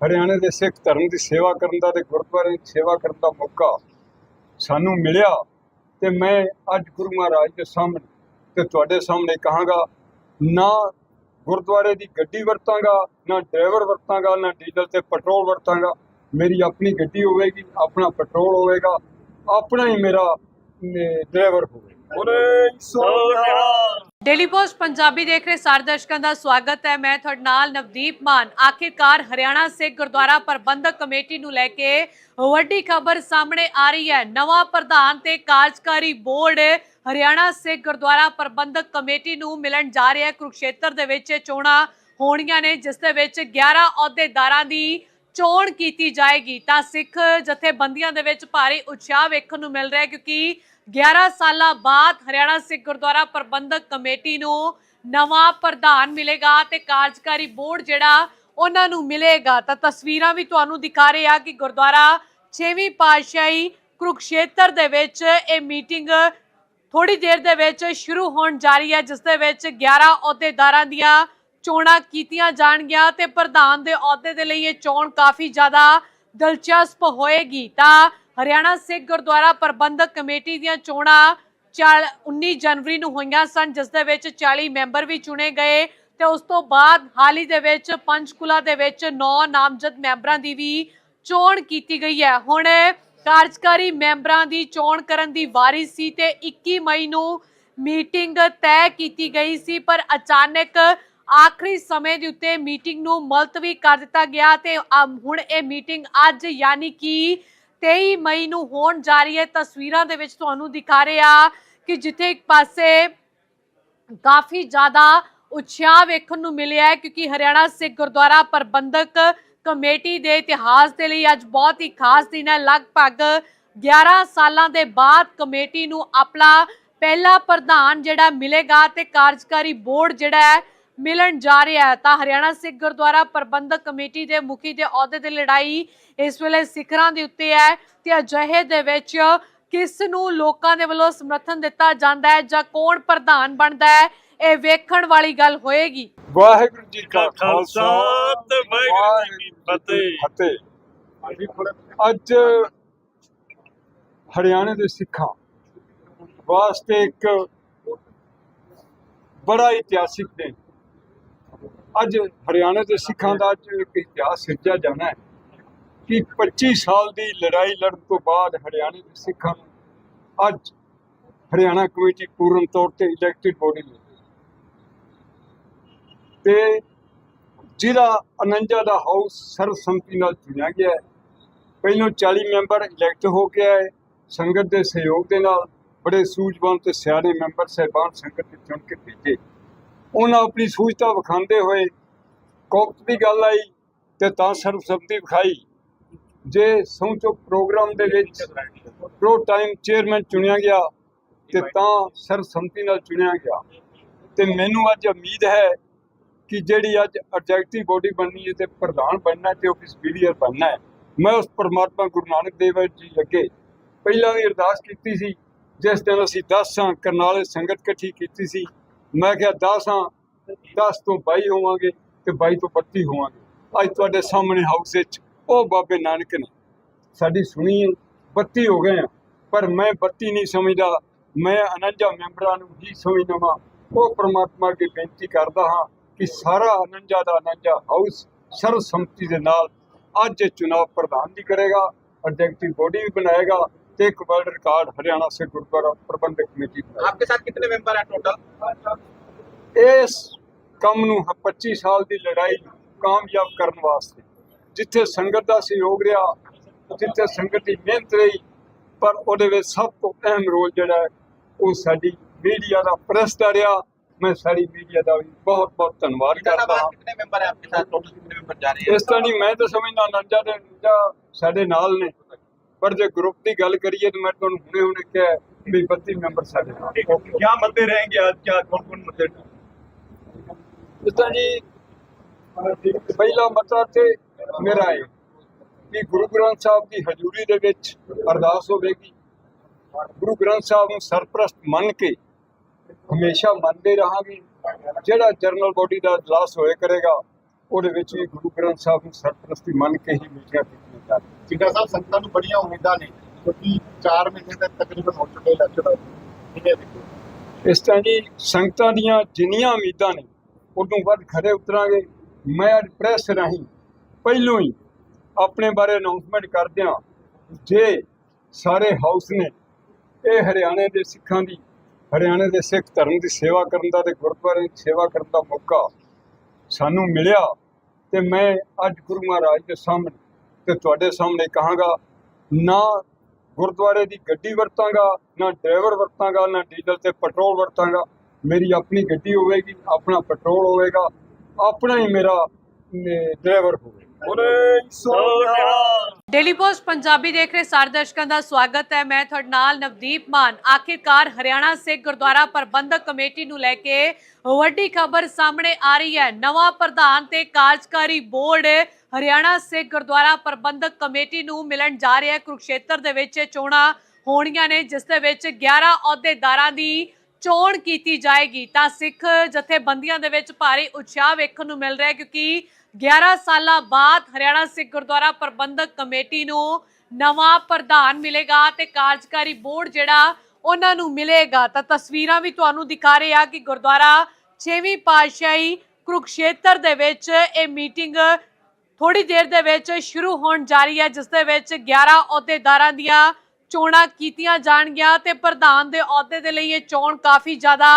ਹਰਿਆਣੇ ਦੇ ਸਿੱਖ ਧਰਮ ਦੀ ਸੇਵਾ ਕਰਨ ਦਾ ਤੇ ਗੁਰਦੁਆਰੇ ਦੀ ਸੇਵਾ ਕਰਨ ਦਾ ਮੌਕਾ ਸਾਨੂੰ ਮਿਲਿਆ ਤੇ ਮੈਂ ਅੱਜ ਗੁਰੂ ਮਹਾਰਾਜ ਦੇ ਸਾਹਮਣੇ ਤੇ ਤੁਹਾਡੇ ਸਾਹਮਣੇ ਕਹਾਂਗਾ, ਨਾ ਗੁਰਦੁਆਰੇ ਦੀ ਗੱਡੀ ਵਰਤਾਂਗਾ, ਨਾ ਡਰਾਈਵਰ ਵਰਤਾਂਗਾ, ਨਾ ਡੀਜ਼ਲ ਤੇ ਪੈਟਰੋਲ ਵਰਤਾਂਗਾ। ਮੇਰੀ ਆਪਣੀ ਗੱਡੀ ਹੋਵੇਗੀ, ਆਪਣਾ ਪੈਟਰੋਲ ਹੋਵੇਗਾ, ਆਪਣਾ ਹੀ ਮੇਰਾ ਡਰਾਈਵਰ ਹੋਵੇਗਾ। ਡੇਲੀ ਪੋਸਟ ਪੰਜਾਬੀ ਦੇਖ ਰਹੇ ਸਾਰੇ ਦਰਸ਼ਕਾਂ ਦਾ ਸਵਾਗਤ ਹੈ। ਮੈਂ ਤੁਹਾਡੇ ਨਾਲ ਨਵਦੀਪ ਮਾਨ। ਆਖਿਰਕਾਰ ਹਰਿਆਣਾ ਸਿੱਖ ਗੁਰਦੁਆਰਾ ਪ੍ਰਬੰਧਕ ਕਮੇਟੀ ਨੂੰ ਲੈ ਕੇ ਵੱਡੀ ਖਬਰ ਸਾਹਮਣੇ ਆ ਰਹੀ ਹੈ। ਨਵਾਂ ਪ੍ਰਧਾਨ ਤੇ ਕਾਰਜਕਾਰੀ ਬੋਰਡ ਹਰਿਆਣਾ ਸਿੱਖ ਗੁਰਦੁਆਰਾ ਪ੍ਰਬੰਧਕ ਕਮੇਟੀ ਨੂੰ ਮਿਲਣ ਜਾ ਰਿਹਾ ਹੈ। ਕੁਰੂਕਸ਼ੇਤਰ ਦੇ ਵਿੱਚ ਚੋਣਾਂ ਹੋਣੀਆਂ ਨੇ, ਜਿਸ ਦੇ ਵਿੱਚ 11 ਅਹੁਦੇਦਾਰਾਂ ਦੀ ਚੋਣ ਕੀਤੀ ਜਾਏਗੀ, ਤਾਂ ਸਿੱਖ ਜਥੇਬੰਦੀਆਂ ਦੇ ਵਿੱਚ ਭਾਰੀ ਉਤਸ਼ਾਹ ਵੇਖਣ ਨੂੰ ਮਿਲ ਰਿਹਾ ਹੈ ਕਿਉਂਕਿ 11 ਸਾਲਾਂ ਬਾਅਦ ਹਰਿਆਣਾ ਸਿੱਖ ਗੁਰਦੁਆਰਾ ਪ੍ਰਬੰਧਕ ਕਮੇਟੀ ਨੂੰ ਨਵਾਂ ਪ੍ਰਧਾਨ ਮਿਲੇਗਾ ਤੇ ਕਾਰਜਕਾਰੀ ਬੋਰਡ ਜਿਹੜਾ ਉਹਨਾਂ ਨੂੰ ਮਿਲੇਗਾ। ਤਾਂ ਤਸਵੀਰਾਂ ਵੀ ਤੁਹਾਨੂੰ ਦਿਖਾ ਰਹੇ ਆ ਕਿ ਗੁਰਦੁਆਰਾ 6ਵੀਂ ਪਾਤਸ਼ਾਹੀ ਕੁਰੂਕਸ਼ੇਤਰ ਦੇ ਵਿੱਚ ਇਹ ਮੀਟਿੰਗ ਥੋੜੀ ਦੇਰ ਦੇ ਵਿੱਚ ਸ਼ੁਰੂ ਹੋਣ ਜਾ ਰਹੀ ਹੈ, ਜਿਸ ਦੇ ਵਿੱਚ 11 ਅਹੁਦੇਦਾਰਾਂ ਦੀਆਂ ਚੋਣਾਂ ਕੀਤੀਆਂ ਜਾਣਗੀਆਂ ਤੇ ਪ੍ਰਧਾਨ ਦੇ ਅਹੁਦੇ ਦੇ ਲਈ ਇਹ ਚੋਣ ਕਾਫੀ ਜ਼ਿਆਦਾ ਦਿਲਚਸਪ ਹੋਏਗੀ। ਤਾਂ ਹਰਿਆਣਾ ਸਿੱਖ ਗੁਰਦੁਆਰਾ ਪ੍ਰਬੰਧਕ ਕਮੇਟੀ ਦੀਆਂ ਚੋਣਾਂ ਚਾਲ 19 ਜਨਵਰੀ ਨੂੰ ਹੋਈਆਂ ਸਨ, ਜਿਸ ਦੇ ਵਿੱਚ 40 ਮੈਂਬਰ ਵੀ ਚੁਣੇ ਗਏ ਤੇ ਉਸ ਤੋਂ ਬਾਅਦ ਹਾਲ ਹੀ ਦੇ ਵਿੱਚ ਪੰਚਕੁਲਾ ਦੇ ਵਿੱਚ 9 ਨਾਮਜ਼ਦ ਮੈਂਬਰਾਂ ਦੀ ਵੀ ਚੋਣ ਕੀਤੀ ਗਈ ਹੈ। ਹੁਣ ਕਾਰਜਕਾਰੀ ਮੈਂਬਰਾਂ ਦੀ ਚੋਣ ਕਰਨ ਦੀ ਵਾਰੀ ਸੀ ਤੇ 21 ਮਈ ਨੂੰ ਮੀਟਿੰਗ ਤੈਅ ਕੀਤੀ ਗਈ ਸੀ, ਪਰ ਅਚਾਨਕ ਆਖਰੀ ਸਮੇਂ ਦੇ ਉੱਤੇ ਮੀਟਿੰਗ ਨੂੰ ਮੁਲਤਵੀ ਕਰ ਦਿੱਤਾ ਗਿਆ ਤੇ ਹੁਣ ਇਹ ਮੀਟਿੰਗ ਅੱਜ ਯਾਨੀ ਕਿ 23 ਮਈ ਨੂੰ ਹੋਣ ਜਾ ਰਹੀ ਹੈ। ਤਸਵੀਰਾਂ ਦੇ ਵਿੱਚ ਤੁਹਾਨੂੰ ਦਿਖਾ ਰਿਹਾ ਕਿ ਜਿੱਥੇ ਇੱਕ ਪਾਸੇ ਕਾਫੀ ਜ਼ਿਆਦਾ ਉਤਸ਼ਾਹ ਵੇਖਣ ਨੂੰ ਮਿਲਿਆ ਹੈ ਕਿਉਂਕਿ ਹਰਿਆਣਾ ਸਿੱਖ ਗੁਰਦੁਆਰਾ ਪ੍ਰਬੰਧਕ ਕਮੇਟੀ ਦੇ ਇਤਿਹਾਸ ਦੇ ਲਈ ਅੱਜ ਬਹੁਤ ਹੀ ਖਾਸ ਦਿਨ ਹੈ। ਲਗਭਗ 11 ਸਾਲਾਂ ਦੇ ਬਾਅਦ ਕਮੇਟੀ ਨੂੰ ਆਪਣਾ ਪਹਿਲਾ ਪ੍ਰਧਾਨ ਜਿਹੜਾ ਮਿਲੇਗਾ ਤੇ ਕਾਰਜਕਾਰੀ ਬੋਰਡ ਜਿਹੜਾ ਹੈ ਮਿਲਣ ਜਾ ਰਿਹਾ ਹੈ। ਤਾਂ ਹਰਿਆਣਾ ਸਿੱਖ ਗੁਰਦੁਆਰਾ ਪ੍ਰਬੰਧਕ ਕਮੇਟੀ ਦੇ ਮੁਖੀ ਦੇ ਅਹੁਦੇ ਤੇ ਲੜਾਈ ਇਸ ਵੇਲੇ ਸਿੱਖਰਾਂ ਦੇ ਉੱਤੇ ਹੈ ਤੇ ਅਜਿਹੇ ਦੇ ਵਿੱਚ ਕਿਸ ਨੂੰ ਲੋਕਾਂ ਦੇ ਵੱਲੋਂ ਸਮਰਥਨ ਦਿੱਤਾ ਜਾਂਦਾ ਹੈ ਜਾਂ ਕੌਣ ਪ੍ਰਧਾਨ ਬਣਦਾ ਹੈ ਇਹ ਵੇਖਣ ਵਾਲੀ ਗੱਲ ਹੋਏਗੀ। ਵਾਹਿਗੁਰੂ ਜੀ ਕਾ ਖਾਲਸਾ ਤੇ ਵਾਹਿਗੁਰੂ ਜੀ ਕੀ ਫਤਿਹ। ਅੱਜ ਹਰਿਆਣੇ ਦੇ ਸਿੱਖਾਂ ਵਾਸਤੇ ਇੱਕ ਬੜਾ ਇਤਿਹਾਸਿਕ ਦਿਨ ਅੱਜ ਹਰਿਆਣੇ ਦੇ ਸਿੱਖਾਂ ਦਾ ਅੱਜ ਇੱਕ ਇਤਿਹਾਸ ਸਿਰਜਿਆ ਜਾਣਾ ਹੈ ਕਿ 25 ਸਾਲ ਦੀ ਲੜਾਈ ਲੜਨ ਤੋਂ ਬਾਅਦ ਹਰਿਆਣੇ ਦੇ ਸਿੱਖਾਂ ਨੂੰ ਅੱਜ ਹਰਿਆਣਾ ਕਮੇਟੀ ਪੂਰਨ ਤੌਰ ਤੇ ਇਲੈਕਟਿਡ ਬੋਡੀ ਮਿਲੀ ਤੇ ਜ਼ਿਲ੍ਹਾ ਅਨੰਜਾ ਦਾ ਹਾਊਸ ਸਰਬਸੰਮਤੀ ਨਾਲ ਚੁਣਿਆ ਗਿਆ ਹੈ। ਪਹਿਲੋਂ 40 ਮੈਂਬਰ ਇਲੈਕਟ ਹੋ ਗਿਆ ਹੈ ਸੰਗਤ ਦੇ ਸਹਿਯੋਗ ਦੇ ਨਾਲ ਬੜੇ ਸੂਝਵਾਨ ਤੇ ਸਿਆਣੇ ਮੈਂਬਰ ਸਹਿਬਾਨ ਸੰਗਤ ਦੇ ਚੁਣ ਕੇ ਭੇਜੇ। ਉਹਨਾਂ ਆਪਣੀ ਸੂਝਤਾ ਵਿਖਾਉਂਦੇ ਹੋਏ ਕੋਕਤ ਦੀ ਗੱਲ ਆਈ ਤੇ ਤਾਂ ਸਰਬਸੰਮਤੀ ਵਿਖਾਈ। ਜੇ ਸਹੁੰ ਪ੍ਰੋਗਰਾਮ ਦੇ ਵਿੱਚ ਪ੍ਰੋ ਟਾਈਮ ਚੇਅਰਮੈਨ ਚੁਣਿਆ ਗਿਆ ਤੇ ਤਾਂ ਸਰਬਸੰਮਤੀ ਨਾਲ ਚੁਣਿਆ ਗਿਆ। ਤੇ ਮੈਨੂੰ ਅੱਜ ਉਮੀਦ ਹੈ ਕਿ ਜਿਹੜੀ ਅੱਜ ਆਬਜੈਕਟਿਵ ਬੋਡੀ ਬਣਨੀ ਹੈ ਤੇ ਪ੍ਰਧਾਨ ਬਣਨਾ ਤੇ ਆਫਿਸ ਬੀਡੀਆਰ ਬਣਨਾ ਹੈ, ਮੈਂ ਉਸ ਪਰਮਾਤਮਾ ਗੁਰੂ ਨਾਨਕ ਦੇਵ ਜੀ ਅੱਗੇ ਪਹਿਲਾਂ ਵੀ ਅਰਦਾਸ ਕੀਤੀ ਸੀ, ਜਿਸ ਦਿਨ ਅਸੀਂ 10 ਸਾਂ ਕਰਨਾਲੇ ਸੰਗਤ ਇਕੱਠੀ ਕੀਤੀ ਸੀ ਮੈਂ ਕਿਹਾ 10 ਹਾਂ 10 ਤੋਂ 22 ਹੋਵਾਂਗੇ ਤੇ 22 ਤੋਂ 32 ਹੋਵਾਂਗੇ। ਅੱਜ ਤੁਹਾਡੇ ਸਾਹਮਣੇ ਹਾਊਸ ਵਿੱਚ ਉਹ ਬਾਬੇ ਨਾਨਕ ਨੇ। ਸਾਡੀ ਸੁਣੀ ਹੈ 32 ਹੋ ਗਏ ਆ, ਪਰ ਮੈਂ 32 ਨਹੀਂ ਸਮਝਦਾ। ਮੈਂ 49 ਮੈਂਬਰਾਂ ਨੂੰ ਹੀ ਸਮਝਦਾ ਵਾਂ। ਉਹ ਪ੍ਰਮਾਤਮਾ ਅੱਗੇ ਬੇਨਤੀ ਕਰਦਾ ਹਾਂ ਕਿ ਸਾਰਾ 49 ਦਾ 49 ਹਾਊਸ ਸਰਬਸੰਮਤੀ ਦੇ ਨਾਲ ਅੱਜ ਇਹ ਚੁਣਾਵ ਪ੍ਰਧਾਨ ਵੀ ਕਰੇਗਾ ਆਬਜੈਕਟਿਵ ਬੋਡੀ ਵੀ ਬਣਾਏਗਾ। ਤੇ ਇੱਕ ਵਰਲਡ ਰਿਕਾਰਡ ਹਰਿਆਣਾ ਸੇ ਗੁਰਦੁਆਰਾ ਪ੍ਰਬੰਧਕ ਕਮੇਟੀ ਬਣਾਏਗਾ। आपके साथ कितने मेंबर हैं टोटल ਇਸ ਕੰਮ ਨੂੰ 25 ਸਾਲ ਦੀ ਲੜਾਈ ਨੂੰ ਕਾਮਯਾਬ ਕਰਨ ਵਾਸਤੇ ਜਿੱਥੇ ਸੰਗਤ ਦਾ ਸਹਿਯੋਗ ਰਿਹਾ ਜਿੱਥੇ ਸੰਗਤ ਦੀ ਮਿਹਨਤ ਰਹੀ ਪਰ ਉਹਦੇ ਵਿੱਚ ਸਭ ਤੋਂ ਅਹਿਮ ਰੋਲ ਜਿਹੜਾ ਹੈ ਉਹ ਸਾਡੀ ਮੀਡੀਆ ਦਾ ਪ੍ਰੈਸ ਦਾ ਰਿਹਾ ਮੈਂ ਸਾਡੀ ਮੀਡੀਆ ਦਾ ਵੀ ਬਹੁਤ ਬਹੁਤ ਧੰਨਵਾਦ ਕਰਦਾ इलाहाबाद ਹਾਂ कितने मेंबर हैं आपके साथ टोटल कितने मेंबर जा रहे हैं ਇਸ ਤਰ੍ਹਾਂ ਨਹੀਂ ਮੈਂ ਤਾਂ ਸਮਝਦਾ ਨੰਜਾ ਦੇ ਨੰਜਾ ਸਾਡੇ ਨਾਲ ਨੇ ਪਰ ਜੇ ਗਰੁੱਪ ਦੀ ਗੱਲ ਕਰੀਏ ਤਾਂ ਮੈਂ ਤੁਹਾਨੂੰ ਹੁਣੇ ਹੁਣੇ ਕਿਹਾ ਵੀ 32 ਮੈਂਬਰ ਸਾਡੇ ਨਾਲ। ਕੀ ਮੁੱਦੇ ਰਹਿਣਗੇ ਅੱਜ? ਕੀ ਕੌਣ ਕੌਣ ਮੁੱਦੇ ਇਸ ਤਰ੍ਹਾਂ ਜੀ ਪਹਿਲਾ ਮਤਾ ਤੇ ਮੇਰਾ ਹੈ ਕਿ ਗੁਰੂ ਗ੍ਰੰਥ ਸਾਹਿਬ ਦੀ ਹਜ਼ੂਰੀ ਦੇ ਵਿੱਚ ਅਰਦਾਸ ਹੋਵੇਗੀ। ਗੁਰੂ ਗ੍ਰੰਥ ਸਾਹਿਬ ਨੂੰ ਸਰਪ੍ਰਸਤ ਮੰਨ ਕੇ ਹਮੇਸ਼ਾ ਮੰਨਦੇ ਰਹਾਂਗੇ। ਜਿਹੜਾ ਜਰਨਲ ਬੋਡੀ ਦਾ ਇਜਲਾਸ ਹੋਏ ਕਰੇਗਾ ਉਹਦੇ ਵਿੱਚ ਵੀ ਗੁਰੂ ਗ੍ਰੰਥ ਸਾਹਿਬ ਨੂੰ ਸਰਪ੍ਰਸਤੀ ਮੰਨ ਕੇ ਹੀ ਮੀਟਿੰਗਾਂ ਕੀਤੀਆਂ ਜਾਣਗੀਆਂ ਜਿੱਦਾਂ ਸਾਹਿਬ ਸੰਗਤਾਂ ਨੂੰ ਬੜੀਆਂ ਉਮੀਦਾਂ ਨੇ, ਕਿਉਂਕਿ 4 ਮਹੀਨੇ ਤੱਕ ਤਕਰੀਬਨ ਹੋ ਚੁੱਕੇ ਇਲੈਕਸ਼ਨ ਇਸ ਤਰ੍ਹਾਂ ਜੀ ਸੰਗਤਾਂ ਦੀਆਂ ਜਿੰਨੀਆਂ ਉਮੀਦਾਂ ਨੇ ਉਦੋਂ ਵੱਧ ਖਰੇ ਉਤਰਾਂਗੇ। ਮੈਂ ਅੱਜ ਪ੍ਰੈਸ ਰਾਹੀਂ ਪਹਿਲੋਂ ਹੀ ਆਪਣੇ ਬਾਰੇ ਅਨਾਉਂਸਮੈਂਟ ਕਰਦਿਆਂ ਜੇ ਸਾਰੇ ਹਾਊਸ ਨੇ, ਇਹ ਹਰਿਆਣੇ ਦੇ ਸਿੱਖਾਂ ਦੀ, ਹਰਿਆਣੇ ਦੇ ਸਿੱਖ ਧਰਮ ਦੀ ਸੇਵਾ ਕਰਨ ਦਾ ਤੇ ਗੁਰਦੁਆਰੇ ਦੀ ਸੇਵਾ ਕਰਨ ਦਾ ਮੌਕਾ ਸਾਨੂੰ ਮਿਲਿਆ ਤੇ ਮੈਂ ਅੱਜ ਗੁਰੂ ਮਹਾਰਾਜ ਦੇ ਸਾਹਮਣੇ ਤੇ ਤੁਹਾਡੇ ਸਾਹਮਣੇ ਕਹਾਂਗਾ, ਨਾ ਗੁਰਦੁਆਰੇ ਦੀ ਗੱਡੀ ਵਰਤਾਂਗਾ, ਨਾ ਡਰਾਈਵਰ ਵਰਤਾਂਗਾ, ਨਾ ਡੀਜ਼ਲ ਤੇ ਪੈਟਰੋਲ ਵਰਤਾਂਗਾ। ਮੇਰੀ ਆਪਣੀ ਗੱਡੀ ਹੋਵੇਗੀ, ਆਪਣਾ ਪੈਟਰੋਲ ਹੋਵੇਗਾ, ਆਪਣਾ ਹੀ ਮੇਰਾ ਡਰਾਈਵਰ ਹੋਵੇਗਾ। ਬੋਲੇ ਡੇਲੀ ਪੋਸਟ ਪੰਜਾਬੀ ਦੇਖ ਰਹੇ ਸਾਰੇ ਦਰਸ਼ਕਾਂ ਦਾ ਸਵਾਗਤ ਹੈ। ਮੈਂ ਤੁਹਾਡੇ ਨਾਲ ਨਵਦੀਪ ਮਾਨ। ਆਖਿਰਕਾਰ ਹਰਿਆਣਾ ਸਿੱਖ ਗੁਰਦੁਆਰਾ ਪ੍ਰਬੰਧਕ ਕਮੇਟੀ ਨੂੰ ਲੈ ਕੇ ਵੱਡੀ ਖਬਰ ਸਾਹਮਣੇ ਆ ਰਹੀ ਹੈ। ਨਵਾਂ ਪ੍ਰਧਾਨ ਤੇ ਕਾਰਜਕਾਰੀ ਬੋਰਡ ਹਰਿਆਣਾ ਸਿੱਖ ਗੁਰਦੁਆਰਾ ਪ੍ਰਬੰਧਕ ਕਮੇਟੀ ਨੂੰ ਮਿਲਣ ਜਾ ਰਿਹਾ ਹੈ। ਕੁਰੂਕਸ਼ੇਤਰ ਦੇ ਵਿੱਚ ਚੋਣਾਂ ਹੋਣੀਆਂ ਨੇ ਜਿਸ ਦੇ ਵਿੱਚ 11 ਅਹੁਦੇਦਾਰਾਂ ਦੀ ਚੋਣ ਕੀਤੀ ਜਾਏਗੀ। ਤਾਂ ਸਿੱਖ ਜਥੇਬੰਦੀਆਂ ਦੇ ਵਿੱਚ ਭਾਰੀ ਉਤਸ਼ਾਹ ਵੇਖਣ ਨੂੰ ਮਿਲ ਰਿਹਾ ਹੈ ਕਿਉਂਕਿ 11 ਸਾਲਾਂ ਬਾਅਦ ਹਰਿਆਣਾ ਸਿੱਖ ਗੁਰਦੁਆਰਾ ਪ੍ਰਬੰਧਕ ਕਮੇਟੀ ਨੂੰ ਨਵਾਂ ਪ੍ਰਧਾਨ ਮਿਲੇਗਾ ਤੇ ਕਾਰਜਕਾਰੀ ਬੋਰਡ ਜਿਹੜਾ ਉਹਨਾਂ ਨੂੰ ਮਿਲੇਗਾ। ਤਾਂ ਤਸਵੀਰਾਂ ਵੀ ਤੁਹਾਨੂੰ ਦਿਖਾ ਰਹੇ ਆ ਕਿ ਗੁਰਦੁਆਰਾ 6ਵੀਂ ਪਾਤਸ਼ਾਹੀ ਕੁਰੂਕਸ਼ੇਤਰ ਦੇ ਵਿੱਚ ਇਹ ਮੀਟਿੰਗ ਥੋੜੀ ਦੇਰ ਦੇ ਵਿੱਚ ਸ਼ੁਰੂ ਹੋਣ ਜਾ ਰਹੀ ਹੈ, ਜਿਸ ਦੇ ਵਿੱਚ 11 ਅਹੁਦੇਦਾਰਾਂ ਦੀਆਂ ਚੋਣਾਂ ਕੀਤੀਆਂ ਜਾਣਗੀਆਂ ਤੇ ਪ੍ਰਧਾਨ ਦੇ ਅਹੁਦੇ ਦੇ ਲਈ ਇਹ ਚੋਣ ਕਾਫੀ ਜ਼ਿਆਦਾ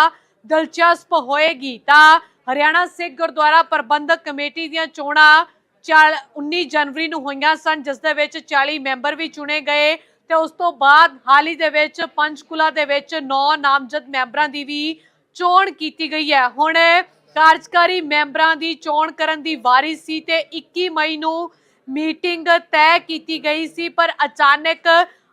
ਦਿਲਚਸਪ ਹੋਏਗੀ। ਤਾਂ ਹਰਿਆਣਾ ਸਿੱਖ ਗੁਰਦੁਆਰਾ ਪ੍ਰਬੰਧਕ ਕਮੇਟੀ ਦੀਆਂ ਚੋਣਾਂ ਚਾਲ 19 ਜਨਵਰੀ ਨੂੰ ਹੋਈਆਂ ਸਨ, ਜਿਸ ਦੇ ਵਿੱਚ 40 ਮੈਂਬਰ ਵੀ ਚੁਣੇ ਗਏ ਤੇ ਉਸ ਤੋਂ ਬਾਅਦ ਹਾਲ ਹੀ ਦੇ ਵਿੱਚ ਪੰਚਕੁਲਾ ਦੇ ਵਿੱਚ 9 ਨਾਮਜ਼ਦ ਮੈਂਬਰਾਂ ਦੀ ਵੀ ਚੋਣ ਕੀਤੀ ਗਈ ਹੈ। ਹੁਣ ਕਾਰਜਕਾਰੀ ਮੈਂਬਰਾਂ ਦੀ ਚੋਣ ਕਰਨ ਦੀ ਵਾਰੀ ਸੀ ਤੇ 21 ਮਈ ਨੂੰ ਮੀਟਿੰਗ ਤੈਅ ਕੀਤੀ ਗਈ ਸੀ, ਪਰ ਅਚਾਨਕ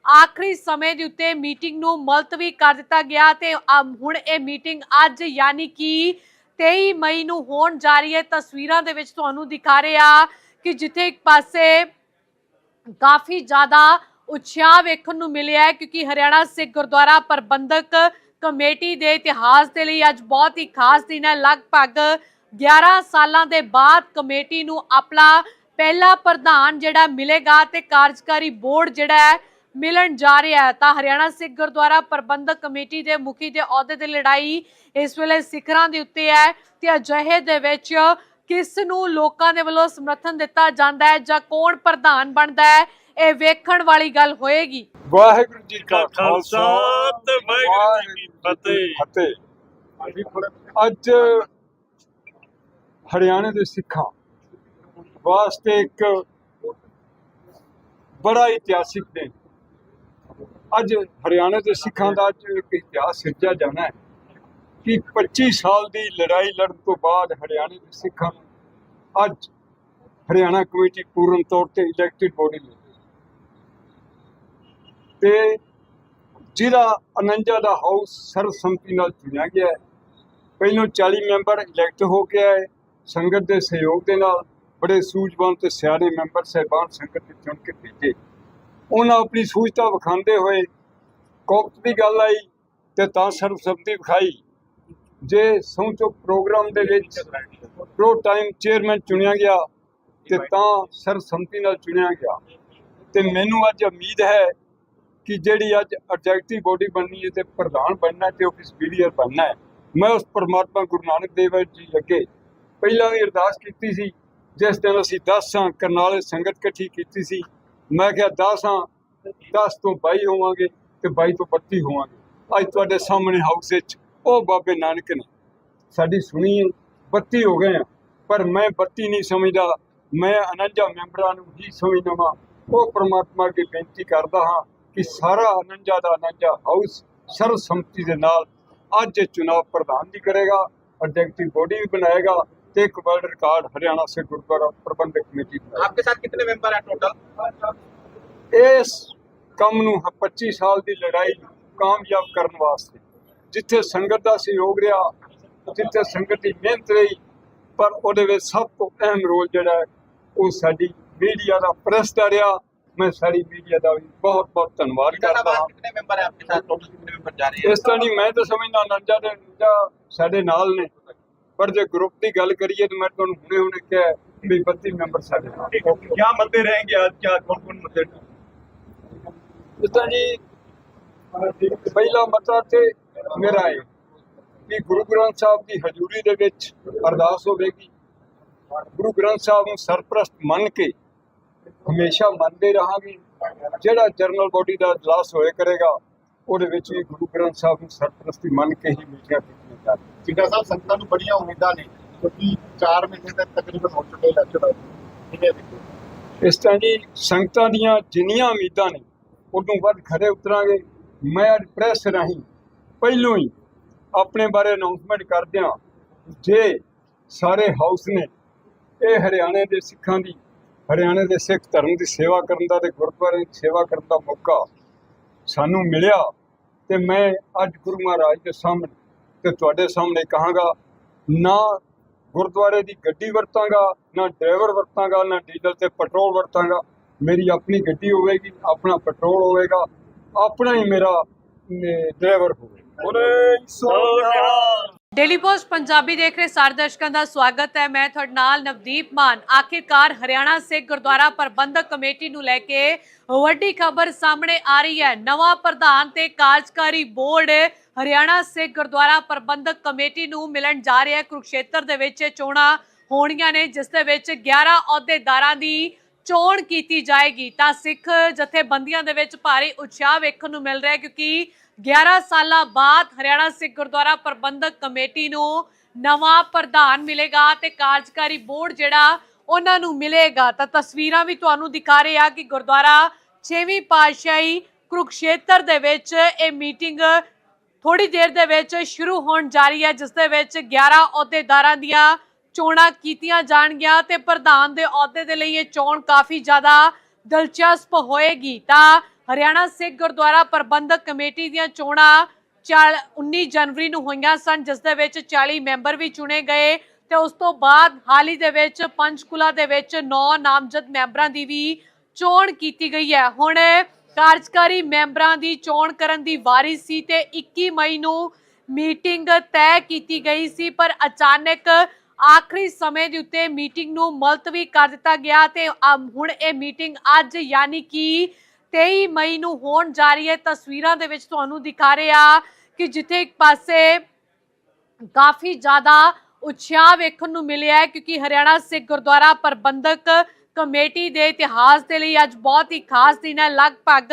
ਆਖਰੀ ਸਮੇਂ ਦੇ ਉੱਤੇ ਮੀਟਿੰਗ ਨੂੰ ਮੁਲਤਵੀ ਕਰ ਦਿੱਤਾ ਗਿਆ ਤੇ ਹੁਣ ਇਹ ਮੀਟਿੰਗ ਅੱਜ ਯਾਨੀ ਕਿ 23 ਮਈ ਨੂੰ ਹੋਣ ਜਾ ਰਹੀ ਹੈ। ਤਸਵੀਰਾਂ ਦੇ ਵਿੱਚ ਤੁਹਾਨੂੰ ਦਿਖਾ ਰਹੇ ਆ ਕਿ ਜਿੱਥੇ ਇੱਕ ਪਾਸੇ ਕਾਫੀ ਜ਼ਿਆਦਾ ਉਤਸ਼ਾਹ ਵੇਖਣ ਨੂੰ ਮਿਲਿਆ ਕਿਉਂਕਿ ਹਰਿਆਣਾ ਸਿੱਖ ਗੁਰਦੁਆਰਾ ਪ੍ਰਬੰਧਕ ਕਮੇਟੀ ਦੇ ਇਤਿਹਾਸ ਦੇ ਲਈ ਅੱਜ ਬਹੁਤ ਹੀ ਖਾਸ ਦਿਨ ਹੈ। ਲਗਭਗ 11 ਸਾਲਾਂ ਦੇ ਬਾਅਦ ਕਮੇਟੀ ਨੂੰ ਆਪਣਾ ਪਹਿਲਾ ਪ੍ਰਧਾਨ ਜਿਹੜਾ ਮਿਲੇਗਾ ਤੇ ਕਾਰਜਕਾਰੀ ਬੋਰਡ ਜਿਹੜਾ ਹੈ ਮਿਲਣ ਜਾ ਰਿਹਾ ਹੈ। ਤਾਂ ਹਰਿਆਣਾ ਸਿੱਖ ਗੁਰਦੁਆਰਾ ਪ੍ਰਬੰਧਕ ਕਮੇਟੀ ਦੇ ਮੁਖੀ ਦੇ ਅਹੁਦੇ ਤੇ ਲੜਾਈ ਇਸ ਵੇਲੇ ਸਿਖਰਾਂ ਦੇ ਉੱਤੇ ਹੈ ਤੇ ਅਜਿਹੇ ਦੇ ਵਿੱਚ ਕਿਸ ਨੂੰ ਲੋਕਾਂ ਦੇ ਵੱਲੋਂ ਸਮਰਥਨ ਦਿੱਤਾ ਜਾਂਦਾ ਹੈ ਜਾਂ ਕੌਣ ਪ੍ਰਧਾਨ ਬਣਦਾ ਹੈ ਇਹ ਵੇਖਣ ਵਾਲੀ ਗੱਲ ਹੋਏਗੀ। ਵਾਹਿਗੁਰੂ ਜੀ ਕਾ ਖਾਲਸਾ ਤੇ ਵਾਹਿਗੁਰੂ ਜੀ ਕੀ ਫਤਿਹ। ਅੱਜ ਹਰਿਆਣੇ ਦੇ ਸਿੱਖਾਂ ਵਾਸਤੇ ਇੱਕ ਬੜਾ ਇਤਿਹਾਸਿਕ ਦਿਨ ਅੱਜ ਹਰਿਆਣੇ ਦੇ ਸਿੱਖਾਂ ਦਾ ਅੱਜ ਇੱਕ ਇਤਿਹਾਸ ਸਿਰਜਿਆ ਜਾਣਾ ਹੈ ਕਿ 25 ਸਾਲ ਦੀ ਲੜਾਈ ਲੜਨ ਤੋਂ ਬਾਅਦ ਹਰਿਆਣੇ ਦੇ ਸਿੱਖਾਂ ਨੂੰ ਅੱਜ ਹਰਿਆਣਾ ਕਮੇਟੀ ਪੂਰਨ ਤੌਰ ਤੇ ਇਲੈਕਟਿਡ ਬੋਡੀ ਮਿਲੀ ਤੇ ਜਿਹਦਾ 49 ਦਾ ਹਾਊਸ ਸਰਬਸੰਮਤੀ ਨਾਲ ਚੁਣਿਆ ਗਿਆ ਹੈ। ਪਹਿਲੋਂ 40 ਮੈਂਬਰ ਇਲੈਕਟ ਹੋ ਗਿਆ ਹੈ ਸੰਗਤ ਦੇ ਸਹਿਯੋਗ ਦੇ ਨਾਲ ਬੜੇ ਸੂਝਵਾਨ ਤੇ ਸਿਆਣੇ ਮੈਂਬਰ ਸਹਿਬਾਨ ਸੰਗਤ ਦੇ ਚੁਣ ਕੇ ਭੇਜੇ। ਉਹਨਾਂ ਆਪਣੀ ਸੂਝਤਾ ਵਿਖਾਉਂਦੇ ਹੋਏ ਕੋਕਤ ਦੀ ਗੱਲ ਆਈ ਤੇ ਤਾਂ ਸਰਬਸੰਮਤੀ ਵਿਖਾਈ। ਜੇ ਸਹੁੰ ਪ੍ਰੋਗਰਾਮ ਦੇ ਵਿੱਚ ਪ੍ਰੋ ਟਾਈਮ ਚੇਅਰਮੈਨ ਚੁਣਿਆ ਗਿਆ ਤੇ ਤਾਂ ਸਰਬਸੰਮਤੀ ਨਾਲ ਚੁਣਿਆ ਗਿਆ। ਤੇ ਮੈਨੂੰ ਅੱਜ ਉਮੀਦ ਹੈ ਕਿ ਜਿਹੜੀ ਅੱਜ ਆਬਜੈਕਟਿਵ ਬੋਡੀ ਬਣਨੀ ਹੈ ਤੇ ਪ੍ਰਧਾਨ ਬਣਨਾ ਤੇ ਆਫਿਸ ਬੀਡੀਆਰ ਬਣਨਾ ਹੈ, ਮੈਂ ਉਸ ਪਰਮਾਤਮਾ ਗੁਰੂ ਨਾਨਕ ਦੇਵ ਜੀ ਅੱਗੇ ਪਹਿਲਾਂ ਵੀ ਅਰਦਾਸ ਕੀਤੀ ਸੀ, ਜਿਸ ਦਿਨ ਅਸੀਂ 10 ਹਾਂ ਕਰਨਾਲੇ ਸੰਗਤ ਇਕੱਠੀ ਕੀਤੀ ਸੀ ਮੈਂ ਕਿਹਾ 10 ਹਾਂ 10 ਤੋਂ 22 ਹੋਵਾਂਗੇ ਤੇ 22 ਤੋਂ 32 ਹੋਵਾਂਗੇ। ਅੱਜ ਤੁਹਾਡੇ ਸਾਹਮਣੇ ਹਾਊਸ ਵਿੱਚ, ਉਹ ਬਾਬੇ ਨਾਨਕ ਨੇ, ਸਾਡੀ ਸੁਣੀ ਹੈ 32 ਹੋ ਗਏ ਆ, ਪਰ ਮੈਂ 32 ਨਹੀਂ ਸਮਝਦਾ। ਮੈਂ 49 ਮੈਂਬਰਾਂ ਨੂੰ ਹੀ ਸਮਝਦਾ। ਹਾਂ ਉਹ ਪ੍ਰਮਾਤਮਾ ਅੱਗੇ ਬੇਨਤੀ ਕਰਦਾ ਹਾਂ ਕਿ ਸਾਰਾ 49 ਦਾ 49 ਹਾਊਸ ਸਰਬਸੰਮਤੀ ਦੇ ਨਾਲ ਅੱਜ ਇਹ ਚੁਣਾਵ ਪ੍ਰਧਾਨ ਜੀ ਕਰੇਗਾ ਆਬਜੈਕਟਿਵ ਬੋਡੀ ਵੀ ਬਣਾਏਗਾ ਤੇ ਇੱਕ ਵਰਲਡ ਰਿਕਾਰਡ ਹਰਿਆਣਾ ਸੇ ਗੁਰਦੁਆਰਾ ਪ੍ਰਬੰਧਕ ਕਮੇਟੀ ਬਣਾਏਗਾ आपके साथ कितने मेंबर हैं टोटल ਇਸ ਕੰਮ ਨੂੰ 25 ਸਾਲ ਦੀ ਲੜਾਈ ਨੂੰ ਕਾਮਯਾਬ ਕਰਨ ਵਾਸਤੇ ਜਿੱਥੇ ਸੰਗਤ ਦਾ ਸਹਿਯੋਗ ਰਿਹਾ ਜਿੱਥੇ ਸੰਗਤ ਦੀ ਮਿਹਨਤ ਰਹੀ ਪਰ ਉਹਦੇ ਵਿੱਚ ਸਭ ਤੋਂ ਅਹਿਮ ਰੋਲ ਜਿਹੜਾ ਹੈ ਉਹ ਸਾਡੀ ਮੀਡੀਆ ਦਾ ਪ੍ਰੈਸ ਦਾ ਰਿਹਾ ਮੈਂ ਸਾਰੀ ਮੀਡੀਆ ਦਾ ਵੀ ਬਹੁਤ ਬਹੁਤ ਧੰਨਵਾਦ ਕਰਦਾ ਹਾਂ कितने मेंबर है आपके साथ टोटल कितने मेंबर जा रहे हैं ਇਸ ਤਰ੍ਹਾਂ ਨਹੀਂ ਮੈਂ ਤਾਂ ਸਮਝਦਾ ਨੰਜਾ ਦੇ ਨੰਜਾ ਸਾਡੇ ਨਾਲ ਨੇ ਪਰ ਜੇ ਗਰੁੱਪ ਦੀ ਗੱਲ ਕਰੀਏ ਤਾਂ ਮੈਂ ਤੁਹਾਨੂੰ ਹੁਣੇ ਹੁਣੇ ਕਿਹਾ ਵੀ 32 ਮੈਂਬਰ ਸਾਡੇ ਕੀ ਮਤੇ ਰਹਿਣਗੇ ਅੱਜ? ਕੀ ਕੌਣ ਕੌਣ ਮਤੇ ਜਿੱਦਾਂ ਜੀ ਪਹਿਲਾ ਮਤਾ ਤੇ ਮੇਰਾ ਹੈ ਕਿ ਗੁਰੂ ਗ੍ਰੰਥ ਸਾਹਿਬ ਦੀ ਹਜ਼ੂਰੀ ਦੇ ਵਿੱਚ ਅਰਦਾਸ ਹੋਵੇਗੀ। ਗੁਰੂ ਗ੍ਰੰਥ ਸਾਹਿਬ ਨੂੰ ਸਰਪ੍ਰਸਤ ਮੰਨ ਕੇ ਹਮੇਸ਼ਾ ਮੰਨਦੇ ਰਹਾਂਗੇ। ਜਿਹੜਾ ਜਰਨਲ ਬੋਡੀ ਦਾ ਇਜਲਾਸ ਹੋਏ ਕਰੇਗਾ ਉਹਦੇ ਵਿੱਚ ਵੀ ਗੁਰੂ ਗ੍ਰੰਥ ਸਾਹਿਬ ਨੂੰ ਸਰਪ੍ਰਸਤੀ ਮੰਨ ਕੇ ਹੀ ਮੀਟਿੰਗਾਂ ਕੀਤੀਆਂ ਸਾਹਿਬ ਸੰਗਤਾਂ ਨੂੰ ਬੜੀਆਂ ਉਮੀਦਾਂ ਨੇ, ਕਿਉਂਕਿ 4 ਮਹੀਨੇ ਤੱਕ ਤਕਰੀਬਨ ਹੋ ਚੁੱਕੇ ਇਲੈਕਸ਼ਨ ਹੋਏ। ਕਿਵੇਂ ਇਸ ਤਰ੍ਹਾਂ ਜੀ, ਸੰਗਤਾਂ ਦੀਆਂ ਜਿੰਨੀਆਂ ਉਮੀਦਾਂ ਨੇ ਉਦੋਂ ਵੱਧ ਖਰੇ ਉਤਰਾਂਗੇ। ਮੈਂ ਅੱਜ ਪ੍ਰੈਸ ਰਾਹੀਂ ਪਹਿਲੋਂ ਹੀ ਆਪਣੇ ਬਾਰੇ ਅਨਾਉਂਸਮੈਂਟ ਕਰਦਿਆਂ ਜੇ ਸਾਰੇ ਹਾਊਸ ਨੇ, ਇਹ ਹਰਿਆਣੇ ਦੇ ਸਿੱਖਾਂ ਦੀ, ਹਰਿਆਣੇ ਦੇ ਸਿੱਖ ਧਰਮ ਦੀ ਸੇਵਾ ਕਰਨ ਦਾ ਤੇ ਗੁਰਦੁਆਰੇ ਦੀ ਸੇਵਾ ਕਰਨ ਦਾ ਮੌਕਾ ਸਾਨੂੰ ਮਿਲਿਆ ਤੇ ਮੈਂ ਅੱਜ ਗੁਰੂ ਮਹਾਰਾਜ ਦੇ ਸਾਹਮਣੇ ਤੇ ਤੁਹਾਡੇ ਸਾਹਮਣੇ ਕਹਾਂਗਾ, ਨਾ ਗੁਰਦੁਆਰੇ ਦੀ ਗੱਡੀ ਵਰਤਾਂਗਾ, ਨਾ ਡਰਾਈਵਰ ਵਰਤਾਂਗਾ, ਨਾ ਡੀਜ਼ਲ ਤੇ ਪੈਟਰੋਲ ਵਰਤਾਂਗਾ। ਮੇਰੀ ਆਪਣੀ ਗੱਡੀ ਹੋਵੇਗੀ, ਆਪਣਾ ਪੈਟਰੋਲ ਹੋਵੇਗਾ, ਆਪਣਾ ਹੀ ਮੇਰਾ ਡਰਾਈਵਰ ਹੋਵੇਗਾ। ਡੇਲੀ ਪੋਸਟ ਪੰਜਾਬੀ ਦੇਖ ਰਹੇ ਸਾਰੇ ਦਰਸ਼ਕਾਂ ਦਾ ਸਵਾਗਤ ਹੈ। ਮੈਂ ਤੁਹਾਡੇ ਨਾਲ ਨਵਦੀਪ ਮਾਨ। ਆਖਿਰਕਾਰ ਹਰਿਆਣਾ ਸਿੱਖ ਗੁਰਦੁਆਰਾ ਪ੍ਰਬੰਧਕ ਕਮੇਟੀ ਨੂੰ ਲੈ ਕੇ ਵੱਡੀ ਖਬਰ ਸਾਹਮਣੇ ਆ ਰਹੀ ਹੈ। ਨਵਾਂ ਪ੍ਰਧਾਨ ਤੇ ਕਾਰਜਕਾਰੀ ਬੋਰਡ ਹਰਿਆਣਾ ਸਿੱਖ ਗੁਰਦੁਆਰਾ ਪ੍ਰਬੰਧਕ ਕਮੇਟੀ ਨੂੰ ਮਿਲਣ ਜਾ ਰਿਹਾ ਹੈ। ਕੁਰੂਕਸ਼ੇਤਰ ਦੇ ਵਿੱਚ ਇਹ ਚੋਣਾਂ ਹੋਣੀਆਂ ਨੇ, ਜਿਸ ਦੇ ਵਿੱਚ 11 ਅਹੁਦੇਦਾਰਾਂ ਦੀ ਚੋਣ ਕੀਤੀ ਜਾਏਗੀ। ਤਾਂ ਸਿੱਖ ਜਥੇਬੰਦੀਆਂ ਦੇ ਵਿੱਚ ਭਾਰੀ ਉਤਸ਼ਾਹ ਵੇਖਣ ਨੂੰ ਮਿਲ ਰਿਹਾ ਹੈ, ਕਿਉਂਕਿ 11 ਸਾਲਾਂ ਬਾਅਦ ਹਰਿਆਣਾ ਸਿੱਖ ਗੁਰਦੁਆਰਾ ਪ੍ਰਬੰਧਕ ਕਮੇਟੀ ਨੂੰ ਨਵਾਂ ਪ੍ਰਧਾਨ ਮਿਲੇਗਾ ਤੇ ਕਾਰਜਕਾਰੀ ਬੋਰਡ ਜਿਹੜਾ ਉਹਨਾਂ ਨੂੰ ਮਿਲੇਗਾ। ਤਾਂ ਤਸਵੀਰਾਂ ਵੀ ਤੁਹਾਨੂੰ ਦਿਖਾ ਰਹੇ ਆ ਕਿ ਗੁਰਦੁਆਰਾ 6ਵੀਂ ਪਾਤਸ਼ਾਹੀ ਕੁਰੂਕਸ਼ੇਤਰ ਦੇ ਵਿੱਚ ਇਹ ਮੀਟਿੰਗ ਥੋੜੀ ਦੇਰ ਦੇ ਵਿੱਚ ਸ਼ੁਰੂ ਹੋਣ ਜਾ ਰਹੀ ਹੈ, ਜਿਸ ਦੇ ਵਿੱਚ 11 ਅਹੁਦੇਦਾਰਾਂ ਦੀਆਂ ਚੋਣਾਂ ਕੀਤੀਆਂ ਜਾਣਗੀਆਂ ਤੇ ਪ੍ਰਧਾਨ ਦੇ ਅਹੁਦੇ ਦੇ ਲਈ ਇਹ ਚੋਣ ਕਾਫੀ ਜ਼ਿਆਦਾ ਦਿਲਚਸਪ ਹੋਏਗੀ। ਤਾਂ ਹਰਿਆਣਾ ਸਿੱਖ ਗੁਰਦੁਆਰਾ ਪ੍ਰਬੰਧਕ ਕਮੇਟੀ ਦੀਆਂ ਚੋਣਾਂ ਚਾਲ 19 ਜਨਵਰੀ ਨੂੰ ਹੋਈਆਂ ਸਨ, ਜਿਸ ਦੇ ਵਿੱਚ 40 ਮੈਂਬਰ ਵੀ ਚੁਣੇ ਗਏ ਤੇ ਉਸ ਤੋਂ ਬਾਅਦ ਹਾਲ ਹੀ ਦੇ ਵਿੱਚ ਪੰਚਕੁਲਾ ਦੇ ਵਿੱਚ 9 ਨਾਮਜ਼ਦ ਮੈਂਬਰਾਂ ਦੀ ਵੀ ਚੋਣ ਕੀਤੀ ਗਈ ਹੈ। ਹੁਣ ਕਾਰਜਕਾਰੀ ਮੈਂਬਰਾਂ ਦੀ ਚੋਣ ਕਰਨ ਦੀ ਵਾਰੀ ਸੀ ਤੇ 21 ਮਈ ਨੂੰ ਮੀਟਿੰਗ ਤੈਅ ਕੀਤੀ ਗਈ ਸੀ, ਪਰ ਅਚਾਨਕ ਆਖਰੀ ਸਮੇਂ ਦੇ ਉੱਤੇ ਮੀਟਿੰਗ ਨੂੰ ਮੁਲਤਵੀ ਕਰ ਦਿੱਤਾ ਗਿਆ ਤੇ ਹੁਣ ਇਹ ਮੀਟਿੰਗ ਅੱਜ ਯਾਨੀ ਕਿ 23 ਮਈ ਨੂੰ ਹੋਣ ਜਾ ਰਹੀ ਹੈ, ਤਸਵੀਰਾਂ ਦੇ ਵਿੱਚ ਤੁਹਾਨੂੰ ਦਿਖਾ ਰਿਹਾ ਕਿ ਜਿੱਥੇ ਇੱਕ ਪਾਸੇ ਕਾਫੀ ਜ਼ਿਆਦਾ ਉਤਸ਼ਾਹ ਵੇਖਣ ਨੂੰ ਮਿਲਿਆ ਹੈ, ਕਿਉਂਕਿ ਹਰਿਆਣਾ ਸਿੱਖ ਗੁਰਦੁਆਰਾ ਪ੍ਰਬੰਧਕ ਕਮੇਟੀ ਦੇ ਇਤਿਹਾਸ ਦੇ ਲਈ ਅੱਜ ਬਹੁਤ ਹੀ ਖਾਸ ਦਿਨ ਹੈ। ਲਗਭਗ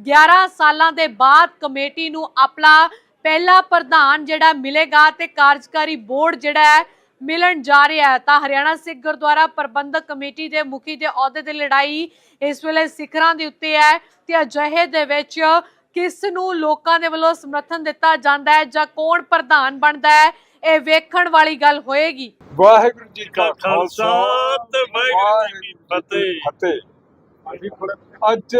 11 ਸਾਲਾਂ ਦੇ ਬਾਅਦ ਕਮੇਟੀ ਨੂੰ ਆਪਣਾ ਪਹਿਲਾ ਪ੍ਰਧਾਨ ਜਿਹੜਾ ਮਿਲੇਗਾ ਤੇ ਕਾਰਜਕਾਰੀ ਬੋਰਡ ਜਿਹੜਾ ਹੈ ਮਿਲਣ ਜਾ ਰਿਹਾ ਹੈ। ਤਾਂ ਹਰਿਆਣਾ ਸਿੱਖ ਗੁਰਦੁਆਰਾ ਪ੍ਰਬੰਧਕ ਕਮੇਟੀ ਦੇ ਮੁਖੀ ਦੇ ਅਹੁਦੇ ਦੀ ਲੜਾਈ ਇਸ ਵੇਲੇ ਸਿਖਰਾਂ ਦੇ ਉੱਤੇ ਹੈ ਤੇ ਅਜਿਹੇ ਦੇ ਵਿੱਚ ਕਿਸ ਨੂੰ ਲੋਕਾਂ ਦੇ ਵੱਲੋਂ ਸਮਰਥਨ ਦਿੱਤਾ ਜਾਂਦਾ ਹੈ ਜਾਂ ਕੌਣ ਪ੍ਰਧਾਨ ਬਣਦਾ ਹੈ ਇਹ ਵੇਖਣ ਵਾਲੀ ਗੱਲ ਹੋਏਗੀ। ਵਾਹਿਗੁਰੂ ਜੀ ਕਾ ਖਾਲਸਾ ਤੇ ਵਾਹਿਗੁਰੂ ਜੀ ਕੀ ਫਤਿਹ। ਅੱਜ